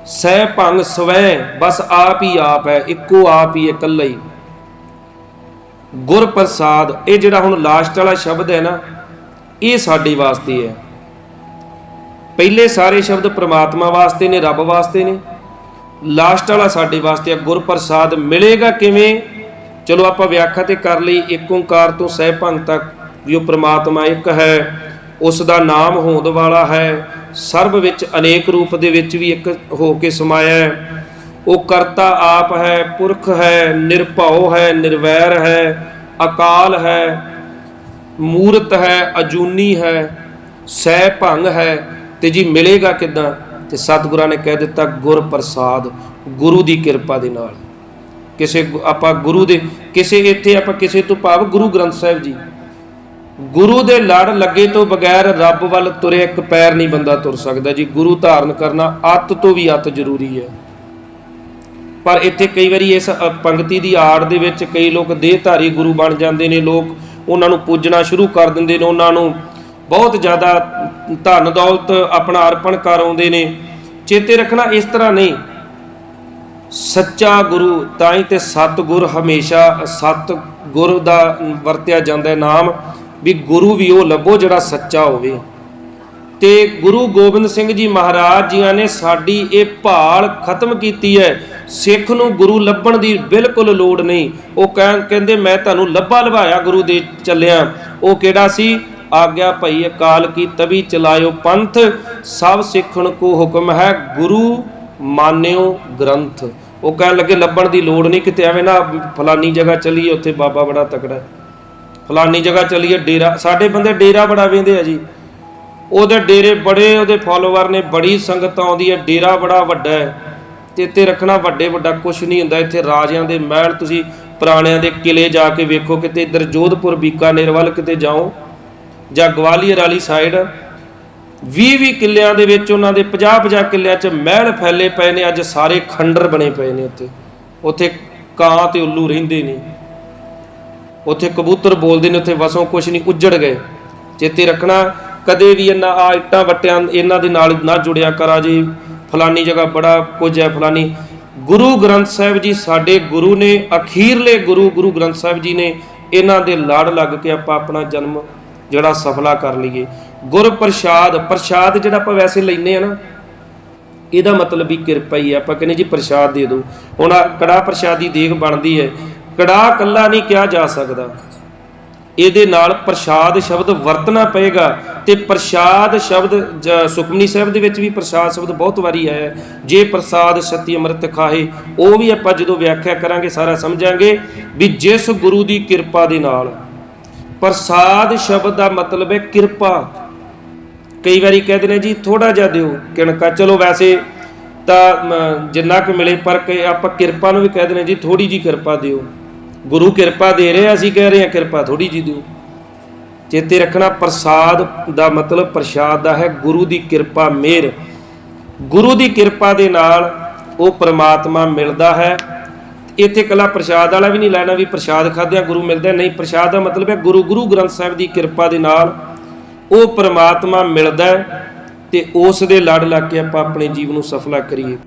ਸਹਿ ਭੰਗ ਸਵੈ, ਬਸ ਆਪ ਹੀ ਆਪ ਹੈ, ਇੱਕੋ ਆਪ ਹੀ ਹੈ, ਇਕੱਲਾ ਹੀ। ਗੁਰ ਪ੍ਰਸਾਦ ਇਹ ਜਿਹੜਾ ਹੁਣ ਲਾਸਟ ਵਾਲਾ ਸ਼ਬਦ ਹੈ ਨਾ, ਇਹ ਸਾਡੇ ਵਾਸਤੇ ਹੈ। ਪਹਿਲੇ ਸਾਰੇ ਸ਼ਬਦ ਪ੍ਰਮਾਤਮਾ ਵਾਸਤੇ ਨੇ, ਰੱਬ ਵਾਸਤੇ ਨੇ। ਲਾਸਟ ਵਾਲਾ ਸਾਡੇ ਵਾਸਤੇ ਆ ਗੁਰ ਪ੍ਰਸਾਦ ਮਿਲੇਗਾ ਕਿਵੇਂ? ਚਲੋ ਆਪਾਂ ਵਿਆਖਿਆ ਤੇ ਕਰ ਲਈ ਏਕ ਓੰਕਾਰ ਤੋਂ ਸਹਿ ਭੰਗ ਤੱਕ ਵੀ ਉਹ ਪ੍ਰਮਾਤਮਾ ਇੱਕ ਹੈ, ਉਸ ਦਾ ਨਾਮ ਹੋਂਦ ਵਾਲਾ ਹੈ। ਸਰਬ ਵਿੱਚ ਅਨੇਕ ਰੂਪ ਦੇ ਵਿੱਚ ਵੀ ਇੱਕ ਹੋ ਕੇ ਸਮਾਇਆ ਹੈ। ਉਹ ਕਰਤਾ ਆਪ ਹੈ, ਪੁਰਖ ਹੈ, ਨਿਰਭਉ ਹੈ, ਨਿਰਵੈਰ ਹੈ, ਅਕਾਲ ਹੈ, ਮੂਰਤ ਹੈ, ਅਜੂਨੀ ਹੈ, ਸਹਿ ਭੰਗ ਹੈ। ਤੇ ਜੀ ਮਿਲੇਗਾ ਕਿਦਾਂ? ਤੇ ਸਤਿਗੁਰਾਂ ਨੇ ਕਹਿ ਦਿੱਤਾ ਗੁਰ ਪ੍ਰਸਾਦ ਗੁਰੂ ਦੀ ਕਿਰਪਾ ਦੇ ਨਾਲ। ਕਿਸੇ ਆਪਾਂ ਗੁਰੂ ਦੇ ਕਿਸੇ ਇੱਥੇ ਆਪਾਂ ਕਿਸੇ ਤੋਂ ਭਾਵ ਗੁਰੂ ਗ੍ਰੰਥ ਸਾਹਿਬ ਜੀ। ਗੁਰੂ ਦੇ ਲੜ ਲੱਗੇ ਤੋਂ ਬਗੈਰ ਰੱਬ ਵੱਲ ਤੁਰੇ ਇੱਕ ਪੈਰ ਨਹੀਂ ਬੰਦਾ ਤੁਰ ਸਕਦਾ ਜੀ। ਗੁਰੂ ਧਾਰਨ ਕਰਨਾ ਅੱਤ ਤੋਂ ਵੀ ਅੱਤ ਜ਼ਰੂਰੀ ਹੈ। ਪਰ ਇੱਥੇ ਕਈ ਵਾਰੀ ਇਸ ਅ, ਪੰਕਤੀ ਦੀ ਆੜ ਦੇ ਵਿੱਚ ਕਈ ਲੋਕ ਦੇਹਧਾਰੀ ਗੁਰੂ ਬਣ ਜਾਂਦੇ ਨੇ। ਲੋਕ ਉਹਨਾਂ ਨੂੰ ਪੂਜਣਾ ਸ਼ੁਰੂ ਕਰ ਦਿੰਦੇ ਨੇ। ਉਹਨਾਂ ਨੂੰ ਬਹੁਤ ਜ਼ਿਆਦਾ ਧਨ ਦੌਲਤ ਆਪਣਾ ਅਰਪਣ ਕਰ ਆਉਂਦੇ ਨੇ। ਚੇਤੇ ਰੱਖਣਾ ਇਸ ਤਰ੍ਹਾਂ ਨਹੀਂ। ਸੱਚਾ ਗੁਰੂ ਤਾਂ ਹੀ ਤੇ ਸਤਿਗੁਰ ਹਮੇਸ਼ਾ ਸਤਿਗੁਰ ਦਾ ਵਰਤਿਆ ਜਾਂਦਾ ਨਾਮ, ਵੀ ਗੁਰੂ ਵੀ ਉਹ ਲੱਭੋ ਜਿਹੜਾ ਸੱਚਾ ਹੋਵੇ। ਤੇ ਗੁਰੂ ਗੋਬਿੰਦ ਸਿੰਘ ਜੀ ਮਹਾਰਾਜ ਜੀਆਂ ਨੇ ਸਾਡੀ ਇਹ ਭਾਲ ਖਤਮ ਕੀਤੀ ਹੈ। ਸਿੱਖ ਨੂੰ ਗੁਰੂ ਲੱਭਣ ਦੀ ਬਿਲਕੁਲ ਲੋੜ ਨਹੀਂ। ਉਹ ਕਹਿੰ ਕਹਿੰਦੇ, ਮੈਂ ਤੁਹਾਨੂੰ ਲੱਭਾ ਲਵਾਇਆ ਗੁਰੂ ਦੇ ਚੱਲਿਆ। ਉਹ ਕਿਹੜਾ ਸੀ? ਆਗਿਆ ਭਈ ਅਕਾਲ ਕੀ ਤਬੀ ਚਲਾਇਓ ਪੰਥ, ਸਭ ਸਿੱਖਣ ਕੋ ਹੁਕਮ ਹੈ ਗੁਰੂ ਮਾਨਿਓ ਗ੍ਰੰਥ। ਉਹ ਕਹਿਣ ਲੱਗੇ, ਲੱਭਣ ਦੀ ਲੋੜ ਨਹੀਂ, ਕਿਤੇ ਐਵੇਂ ਨਾ ਫਲਾਨੀ ਜਗ੍ਹਾ ਚਲੀਏ, ਉੱਥੇ ਬਾਬਾ ਬੜਾ ਤਕੜਾ ਫਲਾਨੀ ਜਗ੍ਹਾ ਚਲੀਏ, ਡੇਰਾ, ਸਾਡੇ ਬੰਦੇ ਡੇਰਾ ਬੜਾ ਵੇਂਦੇ ਆ ਜੀ। ਉਹਦੇ ਡੇਰੇ ਬੜੇ, ਉਹਦੇ ਫਾਲੋਵਰ ਨੇ ਬੜੀ ਸੰਗਤ ਆਉਂਦੀ ਹੈ ਡੇਰਾ ਬੜਾ ਵੱਡਾ ਹੈ। ਤੇ ਇੱਥੇ ਰੱਖਣਾ ਵੱਡੇ ਵੱਡਾ ਕੁਝ ਨਹੀਂ ਹੁੰਦਾ, ਇੱਥੇ ਰਾਜਿਆਂ ਦੇ ਮਹਿਲ ਤੁਸੀਂ ਪੁਰਾਣਿਆਂ ਦੇ ਕਿਲੇ ਜਾ ਕੇ ਵੇਖੋ, ਕਿਤੇ ਇੱਧਰ ਜੋਧਪੁਰ, ਬੀਕਾਨੇਰ ਵੱਲ ਕਿਤੇ ਜਾਓ ਜਾਂ ਗਵਾਲੀਅਰ ਵਾਲੀ ਸਾਈਡ 20-20 ਕਿੱਲਿਆਂ ਦੇ ਵਿੱਚ ਉਹਨਾਂ ਦੇ 50-50 ਕਿੱਲਿਆਂ 'ਚ ਮਹਿਲ ਫੈਲੇ ਪਏ ਨੇ, ਅੱਜ ਸਾਰੇ ਖੰਡਰ ਬਣੇ ਪਏ ਨੇ ਉੱਥੇ। ਉੱਥੇ ਕਾਂ ਤੇ ਉੱਲੂ ਰਹਿੰਦੇ ਨੇ। ਉੱਥੇ ਕਬੂਤਰ ਬੋਲਦੇ ਨੇ, ਉੱਥੇ ਵਸੋਂ ਕੁਛ ਨਹੀਂ, ਉੱਜੜ ਗਏ। ਚੇਤੇ ਰੱਖਣਾ, ਕਦੇ ਵੀ ਇਹਨਾਂ ਆ ਇੱਟਾਂ ਵੱਟਿਆਂ ਇਹਨਾਂ ਦੇ ਨਾਲ ਨਾ ਜੁੜਿਆ ਕਰਾ ਜੀ। ਫਲਾਨੀ ਜਗ੍ਹਾ ਬੜਾ ਕੁਝ ਹੈ ਫਲਾਨੀ। ਗੁਰੂ ਗ੍ਰੰਥ ਸਾਹਿਬ ਜੀ ਸਾਡੇ ਗੁਰੂ ਨੇ, ਅਖੀਰਲੇ ਗੁਰੂ ਗੁਰੂ ਗ੍ਰੰਥ ਸਾਹਿਬ ਜੀ ਨੇ ਇਹਨਾਂ ਦੇ ਲੜ ਲੱਗ ਕੇ ਆਪਾਂ ਆਪਣਾ ਜਨਮ ਜਿਹੜਾ ਸਫਲਾ ਕਰ ਲਈਏ। ਗੁਰ ਪ੍ਰਸਾਦ ਪ੍ਰਸਾਦ ਜਿਹੜਾ ਆਪਾਂ ਵੈਸੇ ਲੈਨੇ ਆ ਨਾ, ਇਹਦਾ ਮਤਲਬ ਵੀ ਕਿਰਪਾ ਹੀ ਹੈ ਆਪਾਂ ਕਹਿੰਦੇ ਜੀ ਪ੍ਰਸ਼ਾਦ ਦੇ ਦਿਓ। ਹੁਣ ਆਹ ਕੜਾ ਪ੍ਰਸ਼ਾਦੀ ਦੇਗ ਬਣਦੀ ਹੈ। ਕੜਾ ਕੱਲਾ ਨਹੀਂ ਕਿਹਾ ਜਾ ਸਕਦਾ। ਇਹਦੇ ਨਾਲ ਪ੍ਰਸ਼ਾਦ ਸ਼ਬਦ ਵਰਤਣਾ ਪਏਗਾ ਤੇ ਪ੍ਰਸ਼ਾਦ ਸ਼ਬਦ ਸੁਖਮਨੀ ਸਾਹਿਬ ਦੇ ਵਿੱਚ ਵੀ ਪ੍ਰਸ਼ਾਦ ਸ਼ਬਦ ਬਹੁਤ ਵਾਰੀ ਆਇਆ। ਜੇ ਪ੍ਰਸਾਦ ਸਤੀ ਅੰਮ੍ਰਿਤ ਖਾਏ ਉਹ ਵੀ ਆਪਾਂ ਜਦੋਂ ਵਿਆਖਿਆ ਕਰਾਂਗੇ, ਸਾਰਾ ਸਮਝਾਂਗੇ ਵੀ ਜਿਸ ਗੁਰੂ ਦੀ ਕਿਰਪਾ ਦੇ ਨਾਲ ਪ੍ਰਸਾਦ ਸ਼ਬਦ ਦਾ ਮਤਲਬ ਹੈ ਕਿਰਪਾ। ਕਈ ਵਾਰੀ ਕਹਿੰਦੇ ਨੇ ਜੀ ਥੋੜਾ ਜਿਹਾ ਦਿਓ ਕਿਣਕਾ। ਚਲੋ ਵੈਸੇ ਤਾਂ ਜਿੰਨਾ ਕੁ ਮਿਲੇ, ਪਰ ਕਈ ਆਪਾਂ ਕਿਰਪਾ ਨੂੰ ਵੀ ਕਹਿੰਦੇ ਨੇ ਜੀ ਥੋੜੀ ਜੀ ਕਿਰਪਾ ਦਿਓ। ਗੁਰੂ ਕਿਰਪਾ ਦੇ ਰਿਹਾ ਅਸੀਂ ਕਹਿ ਰਹੇ ਹਾਂ ਕਿਰਪਾ ਥੋੜੀ ਜੀ ਦਿਓ। ਚੇਤੇ ਰੱਖਣਾ, ਪ੍ਰਸਾਦ ਦਾ ਮਤਲਬ ਪ੍ਰਸ਼ਾਦ ਦਾ ਹੈ, ਗੁਰੂ ਦੀ ਕਿਰਪਾ ਮਿਹਰ ਗੁਰੂ ਦੀ ਕਿਰਪਾ ਦੇ ਨਾਲ ਉਹ ਪ੍ਰਮਾਤਮਾ ਮਿਲਦਾ ਹੈ। ਇੱਥੇ ਕਲਾ ਪ੍ਰਸ਼ਾਦ ਵਾਲਾ ਵੀ ਨਹੀਂ ਲੈਣਾ, ਵੀ ਪ੍ਰਸ਼ਾਦ ਖਾਦਿਆਂ ਗੁਰੂ ਮਿਲਦਾ ਨਹੀਂ, ਪ੍ਰਸ਼ਾਦ ਦਾ ਮਤਲਬ ਹੈ ਗੁਰੂ ਗੁਰੂ ਗ੍ਰੰਥ ਸਾਹਿਬ ਦੀ ਕਿਰਪਾ ਦੇ ਨਾਲ ਉਹ ਪਰਮਾਤਮਾ ਮਿਲਦਾ ਹੈ ਤੇ ਉਸ ਦੇ ਲੜ ਲੱਗ ਕੇ ਆਪਾਂ ਆਪਣੇ ਜੀਵਨ ਨੂੰ ਸਫਲਾ ਕਰੀਏ।